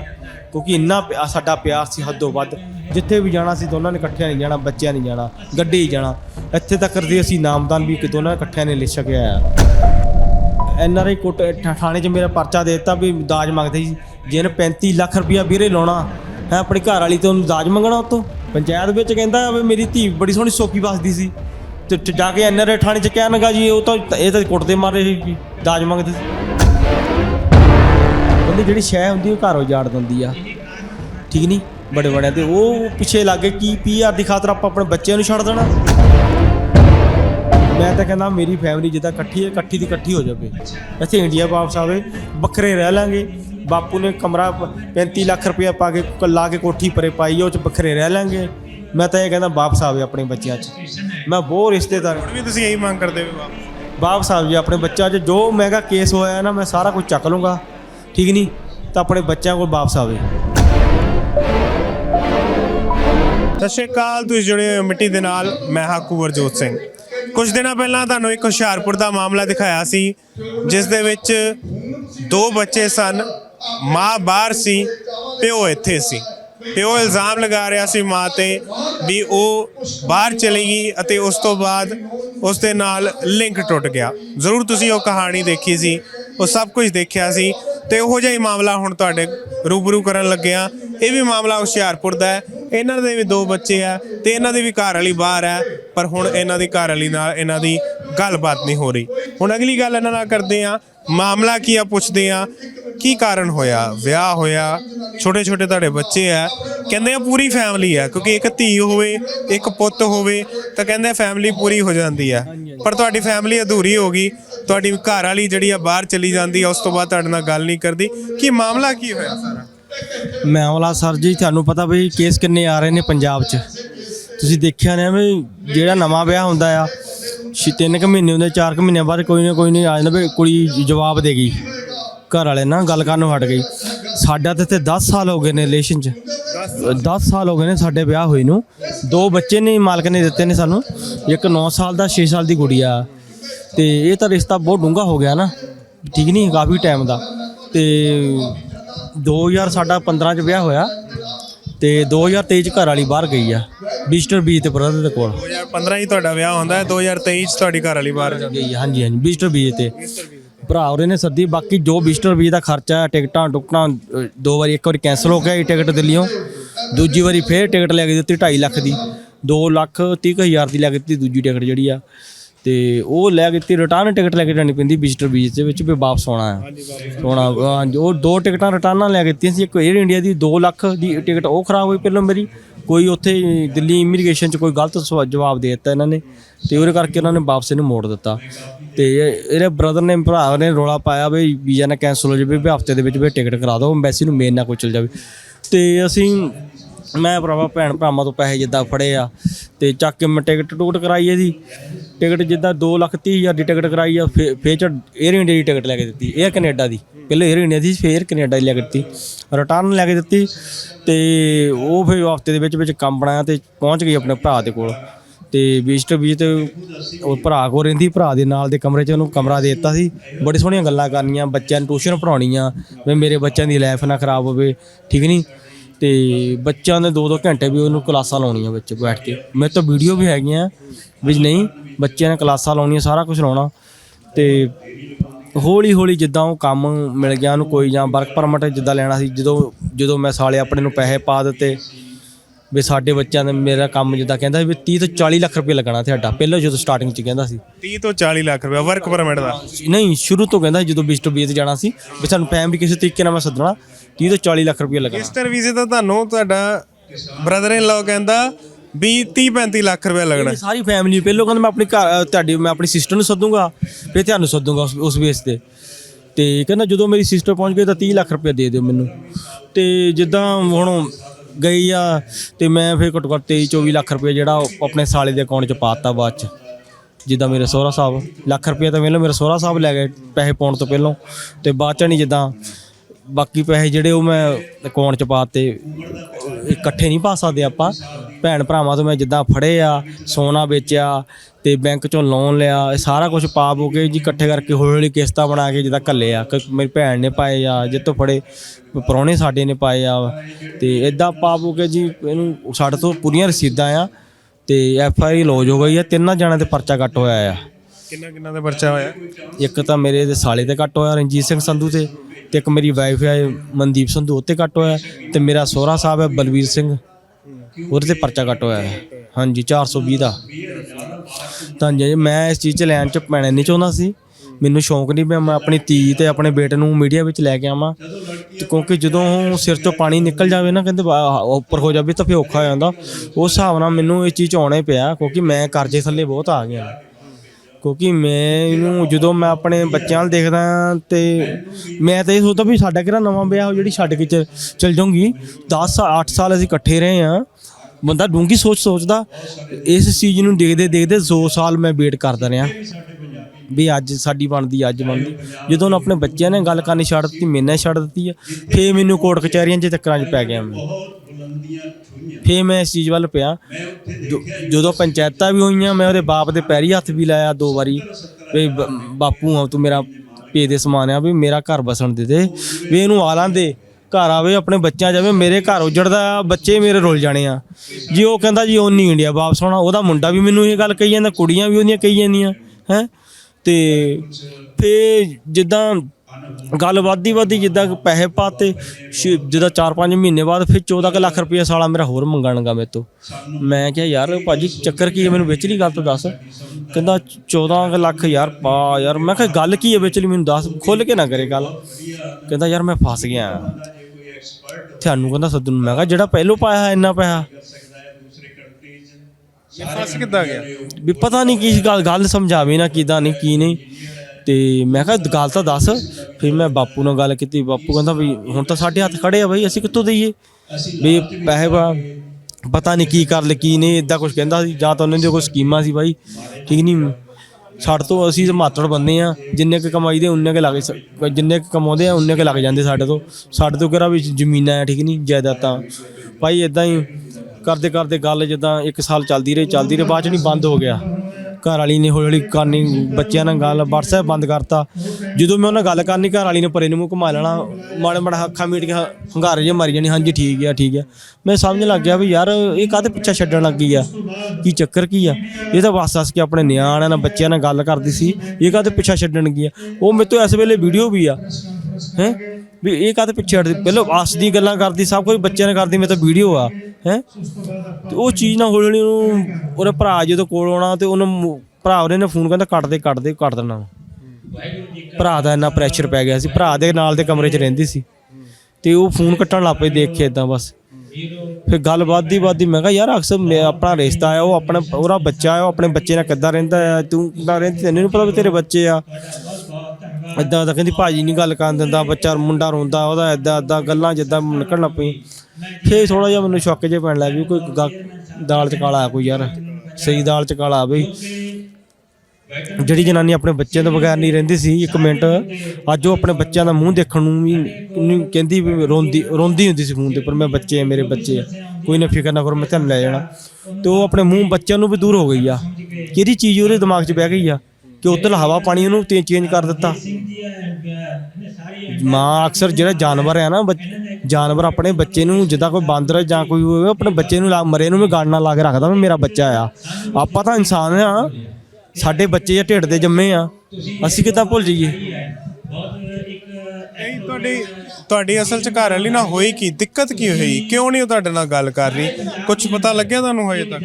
ਕਿਉਂਕਿ ਇੰਨਾ ਪਿਆ- ਸਾਡਾ ਪਿਆਰ ਸੀ ਹੱਦੋਂ ਵੱਧ। ਜਿੱਥੇ ਵੀ ਜਾਣਾ ਸੀ ਦੋਨਾਂ ਨੇ ਇਕੱਠਿਆਂ ਨਹੀਂ ਜਾਣਾ, ਬੱਚਿਆਂ ਨਹੀਂ ਜਾਣਾ, ਗੱਡੀ ਹੀ ਜਾਣਾ। ਇੱਥੇ ਤੱਕ ਦੀ ਅਸੀਂ ਨਾਮਦਾਨ ਵੀ ਕਿ ਦੋਨਾਂ ਇਕੱਠਿਆਂ ਨੇ ਲਿਖ ਸਕਿਆ ਆ। ਐਨ ਆਰ ਆਈ ਕੋਟ ਠਾ- ਥਾਣੇ 'ਚ ਮੇਰਾ ਪਰਚਾ ਦੇ ਦਿੱਤਾ ਵੀ ਦਾਜ ਮੰਗਦੇ ਸੀ। ਜਿਹਨੇ 35 ਲੱਖ ਰੁਪਇਆ ਵੀਰੇ ਲਾਉਣਾ, ਹੈ, ਆਪਣੀ ਘਰ ਵਾਲੀ ਤੋਂ ਦਾਜ ਮੰਗਣਾ ਉਤੋਂ। ਪੰਚਾਇਤ ਵਿੱਚ ਕਹਿੰਦਾ ਵੀ ਮੇਰੀ ਧੀ ਬੜੀ ਸੋਹਣੀ ਸੋਕੀ ਵਸਦੀ ਸੀ। ਤੇ ਤੇ ਜਾ ਕੇ ਐਨ ਆਰ ਆਈ ਥਾਣੇ 'ਚ ਕਹਿਣਗਾ ਜੀ ਉਹ ਤਾਂ ਇਹ ਤਾਂ ਕੁੱਟਦੇ ਮਾਰੇ ਸੀ ਜੀ, ਦਾਜ ਮੰਗਦੇ ਸੀ। ਕਹਿੰਦੇ ਜਿਹੜੀ ਸ਼ੈ ਹੁੰਦੀ ਉਹ ਘਰ ਉਜਾੜ ਦਿੰਦੀ ਆ। ਠੀਕ ਨਹੀਂ ਬੜੇ ਬੜਿਆਂ ਤੇ ਉਹ ਪਿੱਛੇ ਲੱਗੇ ਕੀ ਪੀਆਰ ਦੀ ਖਾਤਰ ਆਪਾਂ ਆਪਣੇ ਬੱਚਿਆਂ ਨੂੰ ਛੱਡ ਦੇਣਾ। ਮੈਂ ਤਾਂ ਕਹਿੰਦਾ ਮੇਰੀ ਫੈਮਿਲੀ ਜਿੱਦਾਂ ਇਕੱਠੀ ਹੈ ਇਕੱਠੀ ਦੀ ਇਕੱਠੀ ਹੋ ਜਾਵੇ। ਇੱਥੇ ਇੰਡੀਆ ਵਾਪਸ ਆਵੇ ਵੱਖਰੇ ਰਹਿ ਲਾਂਗੇ। ਬਾਪੂ ਨੇ ਕਮਰਾ ਪ- 35 ਲੱਖ ਰੁਪਇਆ ਪਾ ਕੇ ਲਾ ਕੇ ਕੋਠੀ ਪਰੇ ਪਾਈ ਉਹ ਚ ਵੱਖਰੇ ਰਹਿ ਲਾਂਗੇ। ਮੈਂ ਤਾਂ ਇਹ ਕਹਿੰਦਾ ਵਾਪਸ ਆਵੇ ਆਪਣੇ ਬੱਚਿਆਂ 'ਚ। ਮੈਂ ਬਹੁਤ ਰਿਸ਼ਤੇਦਾਰ ਹੁਣ ਵੀ ਤੁਸੀਂ ਇਹੀ ਮੰਗ ਕਰਦੇ ਹੋ ਵਾਪਸ? ਵਾਪਸ ਆਵੇ ਆਪਣੇ ਬੱਚਿਆਂ 'ਚ। ਜੋ ਮੈਗਾ ਕੇਸ ਹੋਇਆ ਨਾ ਮੈਂ ਸਾਰਾ ਕੁਝ ਚੱਕ ਲੂੰਗਾ। ਠੀਕ ਨਹੀਂ? ਤਾਂ ਆਪਣੇ ਬੱਚਿਆਂ ਕੋਲ ਵਾਪਸ ਆਵੇ। ਸਤਿ ਸ਼੍ਰੀ ਅਕਾਲ ਤੁਸੀਂ ਜੁੜੇ ਹੋ ਮਿੱਟੀ ਦੇ ਨਾਲ। ਮੈਂ ਹਾਂ ਕੁਵਰਜੋਤ ਸਿੰਘ। ਕੁਝ ਦਿਨਾਂ ਪਹਿਲਾਂ ਤੁਹਾਨੂੰ ਇੱਕ ਹੁਸ਼ਿਆਰਪੁਰ ਦਾ ਮਾਮਲਾ ਦਿਖਾਇਆ ਸੀ ਜਿਸ ਦੇ ਵਿੱਚ ਦੋ ਬੱਚੇ ਸਨ ਮਾਂ ਬਾਹਰ ਸੀ ਪਿਓ ਇੱਥੇ ਸੀ। ਉਹ ਇਲਜ਼ਾਮ ਲਗਾ ਰਿਹਾ ਸੀ ਮਾਂ ਤੇ ਵੀ ਉਹ ਬਾਹਰ ਚਲੀ ਗਈ ਅਤੇ ਉਸ ਤੋਂ ਬਾਅਦ ਉਸ ਦੇ ਨਾਲ ਲਿੰਕ ਟੁੱਟ ਗਿਆ। ਜ਼ਰੂਰ ਤੁਸੀਂ ਉਹ ਕਹਾਣੀ ਦੇਖੀ ਸੀ, ਉਹ ਸਭ ਕੁਝ ਦੇਖਿਆ ਸੀ ਤੇ ਉਹੋ ਜਿਹਾ ਹੀ ਮਾਮਲਾ ਹੁਣ ਤੁਹਾਡੇ ਰੂਬਰੂ ਕਰਨ ਲੱਗਿਆ। ਇਹ ਵੀ ਮਾਮਲਾ ਹੁਸ਼ਿਆਰਪੁਰ ਦਾ ਹੈ। ਇਹਨਾਂ ਦੇ ਵੀ ਦੋ ਬੱਚੇ ਆ ਤੇ ਇਹਨਾਂ ਦੀ ਵੀ ਘਰ ਵਾਲੀ ਬਾਹਰ ਹੈ ਪਰ ਹੁਣ ਇਹਨਾਂ ਦੀ ਘਰ ਵਾਲੀ ਨਾਲ ਇਹਨਾਂ ਦੀ ਗੱਲਬਾਤ ਨਹੀਂ ਹੋ ਰਹੀ। ਹੁਣ ਅਗਲੀ ਗੱਲ ਇਹਨਾਂ ਨਾਲ ਕਰਦੇ ਆ ਮਾਮਲਾ ਕੀ ਆ ਪੁੱਛਦੇ ਆ ਕੀ ਕਾਰਨ ਹੋਇਆ? ਵਿਆਹ ਹੋਇਆ। ਛੋਟੇ ਛੋਟੇ ਤੁਹਾਡੇ ਬੱਚੇ ਆ। ਕਹਿੰਦੇ ਆ ਪੂਰੀ ਫੈਮਿਲੀ ਆ, ਕਿਉਂਕਿ ਇੱਕ ਧੀ ਹੋਵੇ, ਇੱਕ ਪੁੱਤ ਹੋਵੇ, ਤਾਂ ਕਹਿੰਦੇ ਫੈਮਿਲੀ ਪੂਰੀ ਹੋ ਜਾਂਦੀ ਆ। ਪਰ ਤੁਹਾਡੀ ਫੈਮਿਲੀ ਅਧੂਰੀ ਹੋ ਗਈ। ਤੁਹਾਡੀ ਘਰ ਵਾਲੀ ਜਿਹੜੀ ਆ ਬਾਹਰ ਚਲੀ ਜਾਂਦੀ ਆ, ਉਸ ਤੋਂ ਬਾਅਦ ਤੁਹਾਡੇ ਨਾਲ ਗੱਲ ਨਹੀਂ ਕਰਦੀ। ਕੀ ਮਾਮਲਾ ਕੀ ਹੋਇਆ ਸਾਰਾ? ਮਾਮਲਾ ਸਰ ਜੀ, ਤੁਹਾਨੂੰ ਪਤਾ ਵੀ ਕੇਸ ਕਿੰਨੇ ਆ ਰਹੇ ਨੇ ਪੰਜਾਬ 'ਚ। ਤੁਸੀਂ ਦੇਖਿਆ ਨੇ ਵੀ ਜਿਹੜਾ ਨਵਾਂ ਵਿਆਹ ਹੁੰਦਾ ਆ, ਛੇ ਤਿੰਨ ਕੁ ਮਹੀਨੇ ਹੁੰਦੇ, ਚਾਰ ਕੁ ਮਹੀਨਿਆਂ ਬਾਅਦ ਕੋਈ ਨਾ ਕੋਈ ਨਹੀਂ ਆ ਜਾਂਦਾ ਵੀ ਕੁੜੀ ਜਵਾਬ ਦੇ ਗਈ। ਘਰ ਵਾਲੇ ਨਾਲ ਗੱਲ ਕਰਨ ਨੂੰ ਹਟ ਗਈ। ਸਾਡਾ ਤੇ ਇੱਥੇ 10 ਸਾਲ ਹੋ ਗਏ ਨੇ ਰਿਲੇਸ਼ਨ 'ਚ। 10 ਸਾਲ ਹੋ ਗਏ ਨੇ ਸਾਡੇ ਵਿਆਹ ਹੋਈ ਨੂੰ। ਦੋ ਬੱਚੇ ਨੇ, ਮਾਲਕ ਨੇ ਦਿੱਤੇ ਨੇ ਸਾਨੂੰ। ਇੱਕ 9 ਸਾਲ ਦਾ 6 ਸਾਲ ਦੀ ਗੁੜੀਆ ਤੇ ਇਹ ਤਾਂ ਰਿਸ਼ਤਾ ਬਹੁਤ ਡੂੰਘਾ ਹੋ ਗਿਆ ਨਾ। ਠੀਕ ਨਹੀਂ, ਕਾਫੀ ਟਾਈਮ ਦਾ। ਤੇ 2000 ਸਾਡਾ 15 ਚ ਵਿਆਹ ਹੋਇਆ ਤੇ 2023 ਚ ਘਰ ਵਾਲੀ ਬਾਹਰ ਗਈ ਆ ਵਿਜ਼ਟਰ ਬੀਜ ਤੇ ਬ੍ਰਦਰ ਦੇ ਕੋਲ। 2015 ਹੀ ਤੁਹਾਡਾ ਵਿਆਹ ਹੁੰਦਾ ਹੈ 2023 ਚ ਤੁਹਾਡੀ ਘਰ ਵਾਲੀ ਬਾਹਰ ਜਾਂਦੀ ਗਈ ਆ, ਹਾਂਜੀ ਹਾਂਜੀ ਵਿਜ਼ਟਰ ਬੀਜ ਤੇ। ਭਰਾ ਉਹਨੇ ਨੇ ਸੱਦੀ ਬਾਕੀ ਜੋ ਵਿਜ਼ਟਰ ਬੀਜ ਦਾ ਖਰਚਾ ਹੈ ਟਿਕਟਾਂ ਟੁਕਟਾਂ ਦੋ ਵਾਰੀ ਇੱਕ ਵਾਰੀ ਕੈਨਸਲ ਹੋ ਗਿਆ ਇਹ ਟਿਕਟ ਦਿੱਲੀੋਂ ਦੂਜੀ ਵਾਰੀ ਫੇਰ ਟਿਕਟ ਲੈ ਕੇ ਦਿੱਤੀ 2.5 ਲੱਖ ਦੀ। 2 ਲੱਖ 30 ਕੁ ਹਜ਼ਾਰ ਦੀ ਲੈ ਕੇ ਦਿੱਤੀ ਦੂਜੀ ਟਿਕਟ ਜਿਹੜੀ ਆ। ਤੇ ਉਹ ਲੈ ਕੇ ਦਿੱਤੀ ਰਿਟਰਨ ਟਿਕਟ ਲੈ ਕੇ ਜਾਣੀ ਪੈਂਦੀ ਵਿਜ਼ਟਰ ਬੀਜ ਦੇ ਵਿੱਚ ਵੀ ਵਾਪਸ ਆਉਣਾ ਹੈ। ਸੋਣਾ ਉਹ ਦੋ ਟਿਕਟਾਂ ਰਿਟਰਨਾਂ ਲੈ ਕੇ ਦਿੱਤੀਆਂ ਸੀ ਇੱਕ 에ਅਰ ਇੰਡੀਆ ਦੀ 2 ਲੱਖ ਦੀ ਟਿਕਟ ਉਹ ਖਰਾਬ ਹੋਈ ਪਹਿਲਾਂ ਮੇਰੀ। ਕੋਈ ਉੱਥੇ ਦਿੱਲੀ ਇਮੀਗ੍ਰੇਸ਼ਨ 'ਚ ਕੋਈ ਗਲਤ ਜਵਾਬ ਦੇ ਦਿੱਤਾ ਇਹਨਾਂ ਨੇ ਤੇ ਉਹਦੇ ਕਰਕੇ ਉਹਨਾਂ ਨੇ ਵਾਪਸ ਇਹਨੂੰ ਮੋੜ ਦਿੱਤਾ। ਤੇ ਇਹ- ਇਹਦੇ ਬ੍ਰਦਰ ਨੇ ਭਰਾ ਨੇ ਰੋਲਾ ਪਾਇਆ ਵੀ ਵੀਜ਼ਾ ਨਾ ਕੈਂਸਲ ਹੋ ਜਾਵੇ ਵੀ ਹਫ਼ਤੇ ਦੇ ਵਿੱਚ ਵੀ ਟਿਕਟ ਕਰਾ ਦਿਓ ਐਮਬੈਸੀ ਨੂੰ ਮੇਨ ਨਾ ਕੋਈ ਚਲ ਜਾਵੇ। ਤੇ ਅਸੀਂ ਮੈਂ ਭਰਾਵਾ ਭੈਣ ਭਰਾਵਾਂ ਤੋਂ ਪੈਸੇ ਜਿੱਦਾਂ ਫੜੇ ਆ ਤੇ ਚੱਕ ਕੇ ਮੈਂ ਟਿਕਟ ਟੂਟ ਕਰਾਈ ਇਹਦੀ। ਟਿਕਟ ਜਿੱਦਾਂ 2 ਲੱਖ 30 ਹਜ਼ਾਰ ਦੀ ਟਿਕਟ ਕਰਾਈ ਆ ਫੇਰ ਚ ਏਅਰ ਇੰਡੀਆ ਦੀ ਟਿਕਟ ਲੈ ਕੇ ਦਿੱਤੀ ਏਅਰ ਕੈਨੇਡਾ ਦੀ। ਪਹਿਲੇ ਏਅਰ ਇੰਡੀਆ ਦੀ, ਫੇਰ ਕੈਨੇਡਾ ਦੀ ਲੈ ਕੇ ਦਿੱਤੀ। ਰਿਟਰਨ ਲੈ ਕੇ ਦਿੱਤੀ ਤੇ ਉਹ ਫੇਰ ਹਫ਼ਤੇ ਦੇ ਵਿੱਚ ਵਿੱਚ ਕੰਮ ਬਣਾਇਆ ਤੇ ਪਹੁੰਚ ਗਈ ਆਪਣੇ ਭਰਾ ਦੇ ਕੋਲ। ਤੇ ਵਿਜ਼ਟਰ ਵੀ ਤੇ ਉਹ ਭਰਾ ਕੋ ਰਹਿੰਦੀ, ਭਰਾ ਦੇ ਨਾਲ ਦੇ ਕਮਰੇ 'ਚ ਉਹਨੂੰ ਕਮਰਾ ਦੇ ਦਿੱਤਾ ਸੀ। ਬੜੀ ਸੋਹਣੀਆਂ ਗੱਲਾਂ ਕਰਨੀਆਂ, ਬੱਚਿਆਂ ਨੂੰ ਟਿਊਸ਼ਨ ਪੜਾਉਣੀਆਂ ਵੀ ਮੇਰੇ ਬੱਚਿਆਂ ਦੀ ਲਾਈਫ ਨਾ ਖਰਾਬ ਹੋਵੇ, ਠੀਕ ਨਹੀਂ ਤੇ ਬੱਚਿਆਂ ਦੇ 2-2 ਘੰਟੇ ਵੀ ਉਹਨੂੰ ਕਲਾਸਾਂ ਲਾਉਣੀਆਂ ਵਿੱਚ ਬੈਠ ਕੇ। ਮੇਰੇ ਤੋਂ ਵੀਡੀਓ ਵੀ ਹੈਗੀਆਂ ਵੀ ਨਹੀਂ ਬੱਚਿਆਂ ਨੇ ਕਲਾਸਾਂ ਲਾਉਣੀਆਂ ਸਾਰਾ ਕੁਝ ਲਾਉਣਾ। ਤੇ ਹੌਲੀ ਹੌਲੀ ਜਿੱਦਾਂ ਉਹ ਕੰਮ ਮਿਲ ਗਿਆ ਉਹਨੂੰ ਕੋਈ ਜਾਂ ਵਰਕ ਪਰਮਿਟ ਜਿੱਦਾਂ ਲੈਣਾ ਸੀ ਜਦੋਂ ਜਦੋਂ ਮੈਂ ਸਾਲੇ ਆਪਣੇ ਨੂੰ ਪੈਸੇ ਪਾ ਦਿੱਤੇ ਵੀ ਸਾਡੇ ਬੱਚਿਆਂ ਦੇ ਮੇਰਾ ਕੰਮ ਜਿੱਦਾਂ ਕਹਿੰਦਾ ਵੀ 30 ਤੋਂ 40 ਲੱਖ ਰੁਪਏ ਲੱਗਣਾ ਤੁਹਾਡਾ ਪਹਿਲਾਂ ਜਦੋਂ ਸਟਾਰਟਿੰਗ 'ਚ ਕਹਿੰਦਾ ਸੀ। 30 ਤੋਂ 40 ਲੱਖ ਰੁਪਏ ਵਰਕ ਪਰਮਿਟ ਦਾ? ਨਹੀਂ ਸ਼ੁਰੂ ਤੋਂ ਕਹਿੰਦਾ ਜਦੋਂ ਬਿਸਟੋ ਬੀਤ ਜਾਣਾ ਸੀ ਵੀ ਸਾਨੂੰ ਫੈਮਿਲੀ ਕਿਸੇ ਤਰੀਕੇ ਨਾਲ ਮੈਂ ਸੱਦਣਾ। 30 ਤੋਂ 40 ਲੱਖ ਰੁਪਏ ਲੱਗਣਾ ਵਿਜ਼ਟਰ ਵੀਜ਼ੇ ਤਾਂ ਤੁਹਾਨੂੰ ਤੁਹਾਡਾ ਬ੍ਰਦਰ ਇਨ ਲਾਅ ਕਹਿੰਦਾ ਵੀ 30 35 ਲੱਖ ਰੁਪਏ ਲੱਗਣਾ। ਸਾਰੀ ਫੈਮਿਲੀ ਪਹਿਲੋਂ ਕਹਿੰਦਾ ਮੈਂ ਆਪਣੀ ਘਰ ਤੁਹਾਡੀ ਮੈਂ ਆਪਣੀ ਸਿਸਟਰ ਨੂੰ ਸੱਦੂਗਾ ਫਿਰ ਤੁਹਾਨੂੰ ਸੱਦੂਗਾ ਉਸ ਉਸ ਬੇਸ ਤੇ। ਤੇ ਕਹਿੰਦਾ ਜਦੋਂ ਮੇਰੀ ਸਿਸਟਰ ਪਹੁੰਚ ਗਈ ਤਾਂ 30 ਲੱਖ ਰੁਪਏ ਦੇ ਦਿਓ ਮੈਨੂੰ। ਤੇ ਜਿੱਦਾਂ ਹੁਣ ਗਈ ਆ ਤੇ ਮੈਂ ਫਿਰ ਘੱਟੋ ਘੱਟ 23 24 ਲੱਖ ਰੁਪਏ ਜਿਹੜਾ ਉਹ ਆਪਣੇ ਸਾਲੇ ਦੇ ਅਕਾਊਂਟ 'ਚ ਪਾਤਾ ਬਾਅਦ 'ਚ। ਜਿੱਦਾਂ ਮੇਰੇ ਸਹੁਰਾ ਸਾਹਿਬ ਲੱਖ ਰੁਪਏ ਤਾਂ ਪਹਿਲਾਂ ਮੇਰੇ ਸਹੁਰਾ ਸਾਹਿਬ ਲੈ ਗਏ ਪੈਸੇ ਪਾਉਣ ਤੋਂ ਪਹਿਲਾਂ। ਤੇ ਬਾਅਦ 'ਚ ਨਹੀਂ ਜਿੱਦਾਂ ਬਾਕੀ ਪੈਸੇ ਜਿਹੜੇ ਉਹ ਮੈਂ ਅਕਾਊਂਟ 'ਚ ਪਾਤੇ ਇਕੱਠੇ ਨਹੀਂ ਪਾ ਸਕਦੇ ਆਪਾਂ। ਭੈਣ ਭਰਾਵਾਂ ਤੋਂ ਮੈਂ ਜਿੱਦਾਂ ਫੜੇ ਆ ਸੋਨਾ ਵੇਚਿਆ ਤੇ ਬੈਂਕ 'ਚੋਂ ਲੋਨ ਲਿਆ ਇਹ ਸਾਰਾ ਕੁਝ ਪਾ ਬੋ ਕੇ ਜੀ ਇਕੱਠੇ ਕਰਕੇ ਹੌਲੀ ਹੌਲੀ ਕਿਸ਼ਤਾਂ ਬਣਾ ਕੇ ਜਿੱਦਾਂ ਘੱਲੇ ਆ। ਮੇਰੀ ਭੈਣ ਨੇ ਪਾਏ ਆ ਜਿੱਤੋਂ ਫੜੇ ਪਰੌਣੇ ਸਾਡੇ ਨੇ ਪਾਏ ਆ। ਤੇ ਇਦਾਂ ਪਾ ਬੋ ਕੇ ਜੀ ਇਹਨੂੰ ਸਾਡੇ ਤੋਂ ਪੂਰੀਆਂ ਰਸੀਦਾਂ ਆ ਤੇ ਐਫ ਆਈ ਲੌਜ ਹੋ ਗਈ ਆ ਤਿੰਨਾਂ ਜਣਾਂ ਤੇ ਪਰਚਾ ਕੱਟ ਹੋਇਆ ਆ। ਕਿੰਨਾ ਕਿੰਨਾ ਦਾ ਪਰਚਾ ਹੋਇਆ? ਇੱਕ ਤਾਂ ਮੇਰੇ ਦੇ ਸਾਲੇ ਤੇ ਕੱਟ ਹੋਇਆ ਰਣਜੀਤ ਸਿੰਘ ਸੰਧੂ ਤੇ। ਤੇ ਇੱਕ ਮੇਰੀ ਵਾਈਫ ਹੈ ਮਨਦੀਪ ਸੰਧੂ ਉੱਤੇ ਕੱਟ ਹੋਇਆ ਤੇ ਮੇਰਾ ਸਹੁਰਾ ਸਾਹਿਬ ਹੈ ਬਲਵੀਰ ਸਿੰਘ। ਉਹਦੇ ਤੇ ਪਰਚਾ ਕੱਟ ਹੋਇਆ। ਹੈ ਹਾਂਜੀ 420 ਦਾ। ਤਾਂ ਜੇ, ਮੈਂ ਇਸ ਚੀਜ਼ 'ਚ ਲੈਣ 'ਚ ਪੈਣਾ ਨਹੀਂ ਚਾਹੁੰਦਾ ਸੀ। ਮੈਨੂੰ ਸ਼ੌਂਕ ਨਹੀਂ ਮੈਂ ਮੈਂ ਆਪਣੀ ਧੀ ਤੇ ਆਪਣੇ ਬੇਟੇ ਨੂੰ ਮੀਡੀਆ ਵਿੱਚ ਲੈ ਕੇ ਆਵਾਂ। ਤੇ ਕਿਉਂਕਿ ਜਦੋਂ ਸਿਰ 'ਚੋਂ ਪਾਣੀ ਨਿਕਲ ਜਾਵੇ ਨਾ, ਕਹਿੰਦੇ ਵਾ- ਉੱਪਰ ਹੋ ਜਾਵੇ ਤਾਂ ਫਿਰ ਔਖਾ ਹੋ ਜਾਂਦਾ। ਉਸ ਹਿਸਾਬ ਨਾਲ ਮੈਨੂੰ ਇਹ ਚੀਜ਼ 'ਚ ਆਉਣਾ ਹੀ ਪਿਆ, ਕਿਉਂਕਿ ਮੈਂ ਕਰਜ਼ੇ ਥੱਲੇ ਬਹੁਤ ਆ ਗਿਆ। ਕਿਉਂਕਿ ਮੈਂ ਇਹਨੂੰ ਜਦੋਂ ਮੈਂ ਆਪਣੇ ਬੱਚਿਆਂ ਨਾਲ ਦੇਖਦਾ ਤੇ ਮੈਂ ਤਾਂ ਇਹ ਸੋਚਦਾ ਵੀ ਸਾਡਾ ਕਿਹੜਾ ਨਵਾਂ ਵਿਆਹ ਉਹ ਜਿਹੜੀ ਛੱਡ ਕੇ ਚ- ਚਲ ਜਾਊਂਗੀ। 10 8 ਸਾਲ ਅਸੀਂ ਇਕੱਠੇ ਰਹੇ ਆ ਬੰਦਾ ਡੂੰਗੀ ਸੋਚ ਸੋਚਦਾ, ਇਸ ਚੀਜ਼ ਨੂੰ ਦੇਖਦੇ ਦੇਖਦੇ 2 ਸਾਲ ਮੈਂ ਵੇਟ ਕਰਦਾ ਰਿਹਾ। ਵੀ ਅੱਜ ਸਾਡੀ ਬਣਦੀ, ਅੱਜ ਬਣਦੀ। ਜਦੋਂ ਉਹਨੇ ਆਪਣੇ ਬੱਚਿਆਂ ਨੇ ਗੱਲ ਕਰਨੀ ਛੱਡ ਦਿੱਤੀ, ਮੈਨੇ ਛੱਡ ਦਿੱਤੀ ਆ, ਫੇਰ ਮੈਨੂੰ ਕੋਰਟ ਕਚਹਿਰੀਆਂ 'ਚ ਚੱਕਰਾਂ 'ਚ ਪੈ ਗਿਆ ਮੈਂ। ਫੇਰ ਮੈਂ ਇਸ ਚੀਜ਼ ਵੱਲ ਪਿਆ। ਜਦੋਂ ਪੰਚਾਇਤਾਂ ਵੀ ਹੋਈਆਂ ਮੈਂ ਉਹਦੇ ਬਾਪ ਦੇ ਪੈਰੀ ਹੱਥ ਵੀ ਲਾਇਆ ਦੋ ਵਾਰੀ। ਵੀ ਬਾਪੂ ਆ ਤੂੰ ਮੇਰਾ ਪੇ ਦੇ ਸਮਾਨ ਆ ਵੀ ਮੇਰਾ ਘਰ ਬਸਣ ਦੇ ਦੇ। ਵੀ ਇਹਨੂੰ ਆ ਲਾਂਦੇ ਘਰ ਆਵੇ ਆਪਣੇ ਬੱਚਿਆਂ ਜਾਵੇ ਮੇਰੇ ਘਰ ਉਜੜਦਾ ਬੱਚੇ ਮੇਰੇ ਰੁੱਲ ਜਾਣੇ ਆ। ਜੀ ਉਹ ਕਹਿੰਦਾ ਜੀ ਉਹ ਨਹੀਂ ਇੰਡੀਆ ਵਾਪਸ ਆਉਣਾ। ਉਹਦਾ ਮੁੰਡਾ ਵੀ ਮੈਨੂੰ ਇਹ ਗੱਲ ਕਹੀ ਜਾਂਦਾ ਕੁੜੀਆਂ ਵੀ ਉਹਦੀਆਂ ਕਹੀ ਜਾਂਦੀਆਂ ਹੈ? ਤੇ ਫੇ ਜਿੱਦਾਂ ਗੱਲ ਵੱਧਦੀ ਵੱਧਦੀ ਜਿੱਦਾਂ ਕਿ ਪੈਸੇ ਪਾਤੇ ਸ਼ਿ- ਜਿੱਦਾਂ 4-5 ਮਹੀਨੇ ਬਾਅਦ ਫਿਰ 14 ਕੁ ਲੱਖ ਰੁਪਏ ਸਾਲਾ ਮੇਰਾ ਹੋਰ ਮੰਗਣਗਾ ਮੇਰੇ ਤੋਂ। ਮੈਂ ਕਿਹਾ ਯਾਰ ਭਾਜੀ ਚੱਕਰ ਕੀ ਹੈ? ਮੈਨੂੰ ਵਿਚਲੀ ਗੱਲ ਤਾਂ ਦੱਸ। ਕਹਿੰਦਾ 14 ਕੁ ਲੱਖ ਯਾਰ ਪਾ ਯਾਰ। ਮੈਂ ਕਿਹਾ ਗੱਲ ਕੀ ਹੈ ਵਿਚਲੀ ਮੈਨੂੰ ਦੱਸ ਖੁੱਲ ਕੇ ਨਾ ਕਰੇ ਗੱਲ। ਕਹਿੰਦਾ ਯਾਰ ਮੈਂ ਫਸ ਗਿਆ। ਤੁਹਾਨੂੰ ਕਹਿੰਦਾ ਸੱਦੂ ਨੂੰ। ਮੈਂ ਕਿਹਾ ਜਿਹੜਾ ਪਹਿਲੋਂ ਪਾਇਆ ਇੰਨਾ ਪੈਸਾ? ਇਹ ਫਸ ਕਿੱਦਾਂ ਗਿਆ? ਵੀ ਪਤਾ ਨਹੀਂ ਕੀ ਗੱਲ ਗੱਲ ਸਮਝਾਵੇ ਨਾ ਕਿਦਾਂ ਨਹੀਂ ਕੀ ਨਹੀਂ। ਤੇ ਮੈਂ ਕਿਹਾ ਗੱਲ ਤਾਂ ਦੱਸ। ਫਿਰ ਮੈਂ ਬਾਪੂ ਨਾਲ ਗੱਲ ਕੀਤੀ, ਬਾਪੂ ਕਹਿੰਦਾ ਵੀ ਹੁਣ ਤਾਂ ਸਾਡੇ ਹੱਥ ਖੜੇ ਆ ਬਈ, ਅਸੀਂ ਕਿੱਥੋਂ ਦਈਏ? ਵੀ ਪੈਸੇ ਵਾ, ਪਤਾ ਨਹੀਂ ਕੀ ਕਰ ਲੈ ਕੀ ਨਹੀਂ ਇਦਾਂ ਕੁਝ ਕਹਿੰਦਾ ਸੀ, ਜਾਂ ਤਾਂ ਉਹਨਾਂ ਦੀਆਂ ਕੋਈ ਸਕੀਮਾਂ ਸੀ ਬਾਈ, ਠੀਕ ਨਹੀਂ। ਸਾਡੇ ਤੋਂ ਅਸੀਂ ਮਾਤੜ ਬੰਦੇ ਆ, ਜਿੰਨੇ ਕੁ ਕਮਾਈ ਦੇ ਉਨੇ ਕੁ ਲੱਗ ਸ- ਜਿੰਨੇ ਕੁ ਕਮਾਉਂਦੇ ਆ, ਉਨੇ ਕੁ ਲੱਗ ਜਾਂਦੇ ਸਾਡੇ ਤੋਂ। ਸਾਡੇ ਤੋਂ ਕਿਹੜਾ ਵੀ ਜ਼ਮੀਨਾਂ ਆ, ਠੀਕ ਨਹੀਂ, ਜਾਇਦਾਦਾਂ। ਭਾਈ ਇਦਾਂ ਹੀ ਕਰਦੇ ਕਰਦੇ ਗੱਲ ਜਿੱਦਾਂ ਇੱਕ ਸਾਲ ਚੱਲਦੀ ਰਹੀ ਚੱਲਦੀ ਰਹੀ, ਬਾਅਦ ਚ ਨਹੀਂ ਬੰਦ ਹੋ ਗਿਆ। ਘਰ ਵਾਲੀ ਨੇ ਹੌਲੀ ਹੌਲੀ ਕਰਨੀ, ਬੱਚਿਆਂ ਨਾਲ ਗੱਲ, WhatsApp ਬੰਦ ਕਰਤਾ। ਜਦੋਂ ਮੈਂ ਉਹਨਾਂ ਨਾਲ ਗੱਲ ਕਰਨੀ, ਘਰ ਵਾਲੀ ਨੇ ਪਰੇ ਨੂੰ ਮੂੰਹ ਘੁਮਾ ਲੈਣਾ। ਮਾੜਾ ਮਾੜਾ ਅੱਖਾਂ ਮੀਟ ਕੇ ਹੰਗਾਰੇ ਜੇ ਮਾਰੀ ਜਾਣੀ ਹਾਂਜੀ, ਠੀਕ ਆ ਠੀਕ ਆ। ਮੈਂ ਸਮਝ ਲੱਗ ਗਿਆ ਵੀ ਯਾਰ, ਇਹ ਕਾਹਦੇ ਪਿੱਛਾ ਛੱਡਣ ਲੱਗੀ ਆ? ਕੀ ਚੱਕਰ ਕੀ ਆ? ਇਹ ਤਾਂ ਵਸ ਵਸ ਕੇ ਆਪਣੇ ਨਿਆਣਿਆਂ ਨਾਲ, ਬੱਚਿਆਂ ਨਾਲ ਗੱਲ ਕਰਦੀ ਸੀ। ਇਹ ਕਾਹਦੇ ਪਿੱਛਾ ਛੱਡਣ ਗਈ ਆ? ਉਹ ਮੇਰੇ ਤੋਂ ਇਸ ਵੇਲੇ ਵੀਡੀਓ ਵੀ ਆ। ਹੈ? ਵੀ ਇਹ ਕਾਹਦੇ ਪਿੱਛੇ ਹਟਦੀ? ਪਹਿਲਾਂ ਆਸ ਦੀ ਗੱਲਾਂ ਕਰਦੀ, ਸਭ ਕੁਝ ਬੱਚਿਆਂ ਨਾਲ ਕਰਦੀ, ਮੈਂ ਤਾਂ ਵੀਡੀਓ ਆ, ਹੈ? ਤੇ ਉਹ ਚੀਜ਼ ਨਾਲ ਹੌਲੀ ਹੌਲੀ ਉਹਨੂੰ, ਉਹਦੇ ਭਰਾ ਜਦੋਂ ਕੋਲ ਆਉਣਾ ਤੇ ਉਹਨੂੰ ਭਰਾ ਉਹਨੇ ਨੇ ਫੋਨ ਕਹਿੰਦਾ ਕੱਟ ਦੇ ਕੱਟ ਦੇ ਕੱਟ ਦੇਣਾ। ਭਰਾ ਦਾ ਇੰਨਾ ਪ੍ਰੈਸ਼ਰ ਪੈ ਗਿਆ ਸੀ, ਭਰਾ ਦੇ ਨਾਲ ਦੇ ਕਮਰੇ 'ਚ ਰਹਿੰਦੀ ਸੀ। ਤੇ ਉਹ ਫੋਨ ਕੱਟਣ ਲੱਗ ਪਈ, ਦੇਖ ਕੇ ਇਦਾਂ ਬਸ। ਫਿਰ ਗੱਲ ਵੱਧਦੀ ਵੱਧਦੀ ਮੈਂ ਕਿਹਾ, ਯਾਰ ਅਕਸਰ ਮੇਰਾ ਆਪਣਾ ਰਿਸ਼ਤਾ ਆ ਉਹ ਆਪਣਾ, ਉਹਦਾ ਬੱਚਾ ਆ ਉਹ ਆਪਣੇ ਬੱਚੇ ਨਾਲ ਕਿੱਦਾਂ ਰਹਿੰਦਾ ਆ? ਤੂੰ ਕਿੱਦਾਂ ਰਹਿੰਦੀ? ਤੈਨੂੰ ਨਹੀਂ ਪਤਾ ਵੀ ਤੇਰੇ ਬੱਚੇ ਆ? ਇਦਾਂ ਤਾਂ ਕਹਿੰਦੀ ਭਾਜੀ ਨਹੀਂ ਗੱਲ ਕਰਨ ਦਿੰਦਾ, ਬੱਚਾ ਮੁੰਡਾ ਰੋਂਦਾ, ਉਹਦਾ ਇਦਾਂ ਇਦਾਂ ਗੱਲਾਂ ਜਿੱਦਾਂ ਨਿਕਲਣ ਪਈ ਫੇਰ ਥੋੜਾ ਜਿਹਾ ਮੈਨੂੰ ਸ਼ੌਕ ਜੇ ਪੈਣ ਲੱਗ ਵੀ ਕੋਈ ਗ- ਦਾਲ ਚ ਕਾਲਾ ਆ ਕੋਈ ਯਾਰ, ਸਹੀ ਦਾਲ ਚ ਕਾਲਾ ਆ ਬਈ। ਜਿਹੜੀ ਜਨਾਨੀ ਆਪਣੇ ਬੱਚਿਆਂ ਤੋਂ ਬਗੈਰ ਨਹੀਂ ਰਹਿੰਦੀ ਸੀ, ਇੱਕ ਮਿੰਟ, ਅੱਜ ਉਹ ਆਪਣੇ ਬੱਚਿਆਂ ਦਾ ਮੂੰਹ ਦੇਖਣ ਨੂੰ ਵੀ ਉਹਨੂੰ ਕਹਿੰਦੀ ਵੀ ਰੋਂਦੀ ਰੋਂਦੀ ਹੁੰਦੀ ਸੀ ਫੋਨ ਤੇ, ਪਰ ਮੈਂ ਬੱਚੇ ਆ, ਮੇਰੇ ਬੱਚੇ ਆ, ਕੋਈ ਨਾ ਫਿਕਰ ਨਾ ਕਰੋ, ਮੈਂ ਤੁਹਾਨੂੰ ਲੈ ਜਾਣਾ। ਤੇ ਉਹ ਆਪਣੇ ਮੂੰਹ ਬੱਚਿਆਂ ਨੂੰ ਵੀ ਦੂਰ ਹੋ ਗਈ ਆ। ਕਿਹੜੀ ਚੀਜ਼ ਉਹਦੇ ਦਿਮਾਗ 'ਚ ਬਹਿ ਗਈ ਆ? ਕਿ ਉਧਰ ਹਵਾ ਪਾਣੀ ਉਹਨੂੰ ਤੇ ਚੇਂਜ ਕਰ ਦਿੱਤਾ। ਮਾਂ ਅਕਸਰ ਜਿਹੜਾ ਜਾਨਵਰ ਹੈ ਨਾ ਜਾਨਵਰ ਆਪਣੇ ਬੱਚੇ ਨੂੰ ਜਿੱਦਾਂ ਕੋਈ ਬਾਂਦਰ ਜਾਂ ਕੋਈ ਹੋਵੇ ਆਪਣੇ ਬੱਚੇ ਨੂੰ ਮਰੇ ਨੂੰ ਵੀ ਗਾਲ ਨਾਲ ਲਾ ਕੇ ਰੱਖਦਾ ਮੇਰਾ ਬੱਚਾ ਆ। ਆਪਾਂ ਤਾਂ ਇਨਸਾਨ ਆ ਸਾਡੇ ਬੱਚੇ ਜਾਂ ਢਿੱਡ ਦੇ ਜੰਮੇ ਆ। ਅਸੀਂ ਕਿੱਦਾਂ ਭੁੱਲ ਜਾਈਏ? ਤੁਹਾਡੀ ਤੁਹਾਡੀ ਅਸਲ ਚ ਘਰ ਵਾਲੀ ਨਾਲ ਹੋਈ ਕੀ? ਦਿੱਕਤ ਕੀ ਹੋਈ? ਕਿਉਂ ਨਹੀਂ ਉਹ ਤੁਹਾਡੇ ਨਾਲ ਗੱਲ ਕਰ ਰਹੀ? ਕੁਝ ਪਤਾ ਲੱਗਿਆ ਤੁਹਾਨੂੰ ਹਜੇ ਤੱਕ?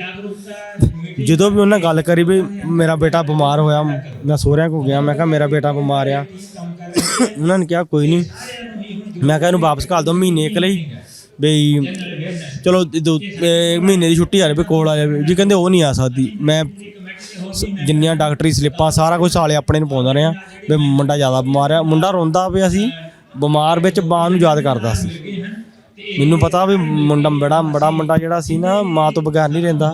ਜਦੋਂ ਵੀ ਉਹਨਾਂ ਗੱਲ ਕਰੀ ਵੀ ਮੇਰਾ ਬੇਟਾ ਬਿਮਾਰ ਹੋਇਆ, ਮੈਂ ਸਹੁਰਿਆਂ ਕੋ ਗਿਆ, ਮੈਂ ਕਿਹਾ ਮੇਰਾ ਬੇਟਾ ਬਿਮਾਰ ਆ। ਉਹਨਾਂ ਨੇ ਕਿਹਾ, ਕੋਈ ਨਹੀਂ। ਮੈਂ ਕਿਹਾ, ਇਹਨੂੰ ਵਾਪਸ ਘੱਲ ਦੋ, ਮਹੀਨੇ ਇੱਕ ਲਈ। ਬਈ ਚਲੋ, ਦੋ ਮਹੀਨੇ ਦੀ ਛੁੱਟੀ ਆ ਜਾਵੇ ਕੋਲ ਆ ਜਾਵੇ ਜੀ ਕਹਿੰਦੇ, ਉਹ ਨਹੀਂ ਆ ਸਕਦੀ। ਮੈਂ ਸ- ਜਿੰਨੀਆਂ ਡਾਕਟਰੀ ਸਲਿੱਪਾਂ, ਸਾਰਾ ਕੁਝ ਸਾਲੇ ਆਪਣੇ ਨੂੰ ਪਾਉਂਦਾ ਰਿਹਾ, ਵੀ ਮੁੰਡਾ ਜ਼ਿਆਦਾ ਬਿਮਾਰ ਆ। ਮੁੰਡਾ ਰੋਂਦਾ ਪਿਆ ਸੀ, ਬਿਮਾਰ ਵਿੱਚ ਮਾਂ ਨੂੰ ਯਾਦ ਕਰਦਾ ਸੀ। ਮੈਨੂੰ ਪਤਾ ਵੀ ਮੁੰਡਾ ਬੜਾ ਬੜਾ ਮੁੰਡਾ ਜਿਹੜਾ ਸੀ ਨਾ, ਮਾਂ ਤੋਂ ਬਗੈਰ ਨਹੀਂ ਰਹਿੰਦਾ।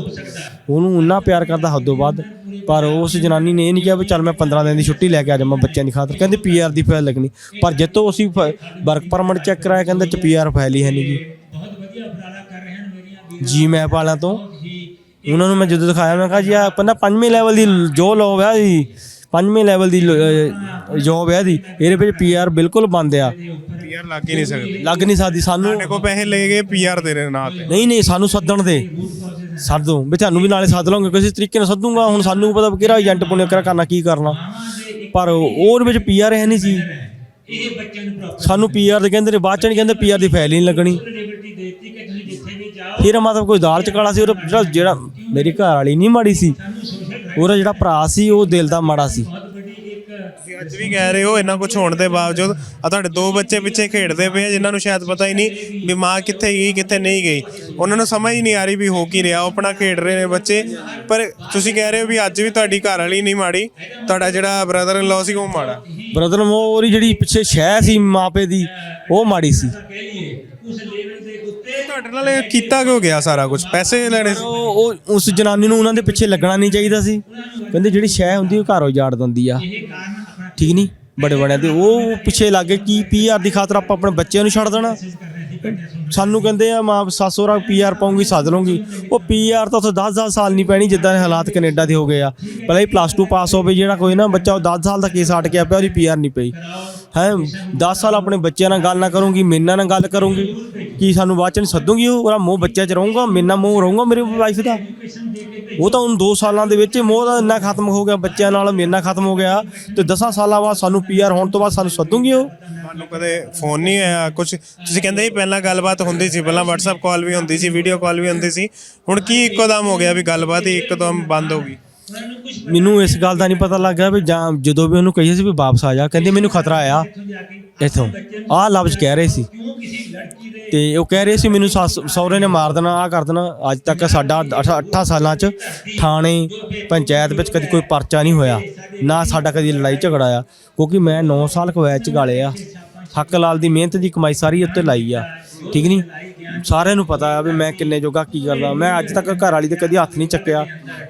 ਉਹਨੂੰ ਇੰਨਾ ਪਿਆਰ ਕਰਦਾ ਹੱਦੋਂ ਵੱਧ। ਪਰ ਉਸ ਜਨਾਨੀ ਨੇ ਇਹ ਨਹੀਂ ਕਿਹਾ ਵੀ ਚੱਲ ਮੈਂ 15 ਦਿਨ ਦੀ ਛੁੱਟੀ ਲੈ ਕੇ ਆ ਜਾਵਾਂ ਬੱਚਿਆਂ ਦੀ ਖਾਤਰ। ਕਹਿੰਦੇ ਪੀਆਰ ਦੀ ਫਾਈਲ ਲੱਗਣੀ। ਪਰ ਜਿੱਤੋਂ ਅਸੀਂ ਵਰਕ ਪਰਮਿਟ ਚੈੱਕ ਕਰਾਇਆ, ਕਹਿੰਦੇ ਚ ਪੀਆਰ ਫਾਈਲ ਹੀ ਹੈ ਨਹੀਂ ਜੀ। ਜੀ ਮੈਪ ਵਾਲਿਆਂ ਤੋਂ। ਉਹਨਾਂ ਨੂੰ ਮੈਂ ਜਦੋਂ ਦਿਖਾਇਆ, ਮੈਂ ਕਿਹਾ ਜੀ ਆ ਪੰਨਾ ਪੰਜਵੇਂ ਲੈਵਲ ਦੀ ਜੋ ਲੋ ਆ ਜੀ ਪੰਜਵੇਂ ਲੈਵਲ ਦੀ ਜੋਬ ਹੈ ਦੀ ਇਹਦੇ ਵਿੱਚ ਪੀਆਰ ਬਿਲਕੁਲ ਬੰਦ ਆ। ਪੀਆਰ ਲੱਗ ਹੀ ਨਹੀਂ ਸਕਦੀ। ਲੱਗ ਨਹੀਂ ਸਕਦੀ। ਸਾਨੂੰ ਸਾਡੇ ਕੋਲ ਪੈਸੇ ਲੈ ਗਏ ਪੀਆਰ ਤੇਰੇ ਨਾਂ ਤੇ। ਨਹੀਂ ਨਹੀਂ ਸਾਨੂੰ ਸੱਦਣ ਦੇ। ਸੱਦ। ਵੀ ਤੁਹਾਨੂੰ ਵੀ ਨਾਲੇ ਸੱਦ ਲਵਾਂਗੇ ਕਿਸੇ ਤਰੀਕੇ ਨਾਲ ਸੱਦੂਗਾ। ਹੁਣ ਸਾਨੂੰ ਪਤਾ ਕਿਹੜਾ ਏਜੰਟ ਪੁਣੇ ਕਿਹੜਾ ਕਰਨਾ ਕੀ ਕਰਨਾ। ਪਰ ਉਹਦੇ ਵਿੱਚ ਪੀਆਰ ਹੈ ਨਹੀਂ ਸੀ। ਸਾਨੂੰ ਪੀਆਰ ਦੇ ਕਹਿੰਦੇ ਨੇ ਬਾਅਦ ਚ ਨਹੀਂ ਕਹਿੰਦੇ ਪੀਆਰ ਦੀ ਫਾਈਲ ਹੀ ਨਹੀਂ ਲੱਗਣੀ। ਫਿਰ ਮਤਲਬ ਕੋਈ ਦਾਲ ਚ ਕਾਲਾ ਸੀ ਜਿਹੜਾ ਜਿਹੜਾ ਮੇਰੀ ਘਰ ਵਾਲੀ ਨਹੀਂ ਮਾੜੀ ਸੀ। ਉਹਦਾ ਜਿਹੜਾ ਭਰਾ ਸੀ ਉਹ ਦਿਲ ਦਾ ਮਾੜਾ ਸੀ। ਤੁਸੀਂ ਅੱਜ ਵੀ ਕਹਿ ਰਹੇ ਹੋ ਇੰਨਾ ਕੁਝ ਹੋਣ ਦੇ ਬਾਵਜੂਦ ਆ ਤੁਹਾਡੇ ਦੋ ਬੱਚੇ ਪਿੱਛੇ ਖੇਡਦੇ ਪਏ ਆ ਜਿਨ੍ਹਾਂ ਨੂੰ ਸ਼ਾਇਦ ਪਤਾ ਹੀ ਨਹੀਂ ਵੀ ਮਾਂ ਕਿੱਥੇ ਗਈ ਕਿੱਥੇ ਨਹੀਂ ਗਈ। ਉਹਨਾਂ ਨੂੰ ਸਮਝ ਹੀ ਨਹੀਂ ਆ ਰਹੀ ਵੀ ਹੋ ਕੀ ਰਿਹਾ ਉਹ ਆਪਣਾ ਖੇਡ ਰਹੇ ਨੇ ਬੱਚੇ। ਪਰ ਤੁਸੀਂ ਕਹਿ ਰਹੇ ਹੋ ਵੀ ਅੱਜ ਵੀ ਤੁਹਾਡੀ ਘਰ ਵਾਲੀ ਨਹੀਂ ਮਾੜੀ ਤੁਹਾਡਾ ਜਿਹੜਾ ਬ੍ਰਦਰ ਇਨ ਲਾਅ ਸੀ ਉਹ ਮਾੜਾ। ਬ੍ਰਦਰ ਉਹਦੀ ਜਿਹੜੀ ਪਿੱਛੇ ਸ਼ਹਿ ਸੀ ਮਾਪੇ ਦੀ ਉਹ ਮਾੜੀ ਸੀ। ਤੁਹਾਡੇ ਨਾਲ ਇਹ ਕੀਤਾ ਕਿਉਂ ਗਿਆ ਸਾਰਾ ਕੁਝ ਪੈਸੇ ਲੈਣੇ ਸੀ। ਉਹ ਉਹ ਉਸ ਜਨਾਨੀ ਨੂੰ ਉਹਨਾਂ ਦੇ ਪਿੱਛੇ ਲੱਗਣਾ ਨਹੀਂ ਚਾਹੀਦਾ ਸੀ। ਕਹਿੰਦੇ ਜਿਹੜੀ ਸ਼ੈ ਹੁੰਦੀ ਉਹ ਘਰੋਂ ਜਾੜ ਦਿੰਦੀ ਆ। ਠੀਕ ਨਹੀਂ? ਬੜੇ ਬੜਿਆਂ ਦੇ। ਉਹ ਪਿੱਛੇ ਲੱਗੇ ਕੀ ਪੀਆਰ ਦੀ ਖਾਤਰ ਆਪਾਂ ਆਪਣੇ ਬੱਚਿਆਂ ਨੂੰ ਛੱਡ ਦੇਣਾ? ਸਾਨੂੰ ਕਹਿੰਦੇ ਆ, ਮਾਂ, ਸੱਸ ਸਹੁਰਾ ਪੀਆਰ ਪਾਉਂਗੀ, ਸੱਦ ਲਵਾਂਗੀ ਉਹ ਪੀਆਰ ਤਾਂ ਉੱਥੇ 10-10 ਸਾਲ ਨਹੀਂ ਪੈਣੀ ਜਿੱਦਾਂ ਦੇ ਹਾਲਾਤ ਕੈਨੇਡਾ ਦੇ ਹੋ ਗਏ ਆ। ਪਹਿਲਾਂ ਹੀ ਪਲੱਸ 2 ਪਾਸ ਹੋਵੇ ਜਿਹੜਾ ਕੋਈ ਨਾ, ਬੱਚਾ ਉਹ 10 ਸਾਲ ਦਾ ਕੇਸ ਅਟ ਗਿਆ ਪਿਆ ਉਹਦੀ ਪੀਆਰ ਨਹੀਂ ਪਈ। ਹੈ 10 ਸਾਲ ਆਪਣੇ ਬੱਚਿਆਂ ਨਾਲ ਗੱਲ ਨਾ ਕਰੂੰਗੀ ਮੇਨਾਂ ਨਾਲ ਗੱਲ ਕਰੂੰਗੀ। ਕਿ ਸਾਨੂੰ ਬਾਅਦ ਚ ਨਹੀਂ ਸੱਦੂਗੀ ਉਹਦਾ ਮੋਹ ਬੱਚਿਆਂ ਚ ਰਹੂੰਗਾ, ਮੇਰੇ ਨਾਲ ਮੋਹ ਰਹੂੰਗਾ ਮੇਰੀ ਵਾਈਫ ਦਾ? ਉਹ ਤਾਂ ਹੁਣ 2 ਸਾਲਾਂ ਦੇ ਵਿੱਚ ਮੋਹ ਦਾ ਇੰਨਾ ਖਤਮ ਹੋ ਗਿਆ ਬੱਚਿਆਂ ਨਾਲ, ਮੇਰੇ ਨਾਲ ਖਤਮ ਹੋ ਗਿਆ। ਤੇ 10 ਸਾਲਾਂ ਬਾਅਦ ਸਾਨੂੰ ਪੀਆਰ ਹੋਣ ਤੋਂ ਬਾਅਦ ਸਾਨੂੰ ਸੱਦੂਗੀ ਉਹ? ਤੁਹਾਨੂੰ ਕਦੇ ਫੋਨ ਨਹੀਂ ਆਇਆ ਕੁਝ ਤੁਸੀਂ ਕਹਿੰਦੇ ਸੀ ਪਹਿਲਾਂ ਗੱਲਬਾਤ ਹੁੰਦੀ ਸੀ, ਪਹਿਲਾਂ WhatsApp ਕਾਲ ਵੀ ਹੁੰਦੀ ਸੀ ਵੀਡੀਓ ਕਾਲ ਵੀ ਹੁੰਦੀ ਸੀ। ਹੁਣ ਕੀ ਇੱਕੋ ਦਮ ਹੋ ਗਿਆ ਵੀ ਗੱਲਬਾਤ ਹੀ ਇੱਕਦਮ ਬੰਦ ਹੋ ਗਈ। ਮੈਨੂੰ ਇਸ ਗੱਲ ਦਾ ਨਹੀਂ ਪਤਾ ਲੱਗਾ ਵੀ ਜਾਂ ਜਦੋਂ ਵੀ ਉਹਨੂੰ ਕਹੀਏ ਸੀ ਵੀ ਵਾਪਸ ਆ ਜਾ, ਕਹਿੰਦੇ ਮੈਨੂੰ ਖਤਰਾ ਆਇਆ ਇੱਥੋਂ। ਆਹ ਲਫ਼ਜ਼ ਕਹਿ ਰਹੇ ਸੀ। ਤੇ ਉਹ ਕਹਿ ਰਹੇ ਸੀ, ਮੈਨੂੰ ਸੱਸ, ਸਹੁਰੇ ਨੇ ਮਾਰ ਦੇਣਾ ਆ ਕਰ ਦੇਣਾ। ਅੱਜ ਤੱਕ ਸਾਡਾ 8 ਸਾਲਾਂ ਚ ਥਾਣੇ, ਪੰਚਾਇਤ ਵਿੱਚ ਕਦੀ ਕੋਈ ਪਰਚਾ ਨਹੀਂ ਹੋਇਆ। ਨਾ ਸਾਡਾ ਕਦੀ ਲੜਾਈ ਝਗੜਾ ਆ। ਕਿਉਂਕਿ ਮੈਂ 9 ਸਾਲ ਕਵੈਚ ਗਾਲੇ ਆ। ਹੱਕ ਲਾਲ ਦੀ ਮਿਹਨਤ ਦੀ ਕਮਾਈ ਸਾਰੀ ਉੱਤੇ ਲਾਈ ਆ। ਠੀਕ ਨਹੀਂ ਸਾਰਿਆਂ ਨੂੰ ਪਤਾ ਆ ਵੀ ਮੈਂ ਕਿੰਨੇ ਜੋਗਾ ਕੀ ਕਰਦਾ। ਮੈਂ ਅੱਜ ਤੱਕ ਘਰ ਵਾਲੀ ਤੇ ਕਦੀ ਹੱਥ ਨਹੀਂ ਚੱਕਿਆ,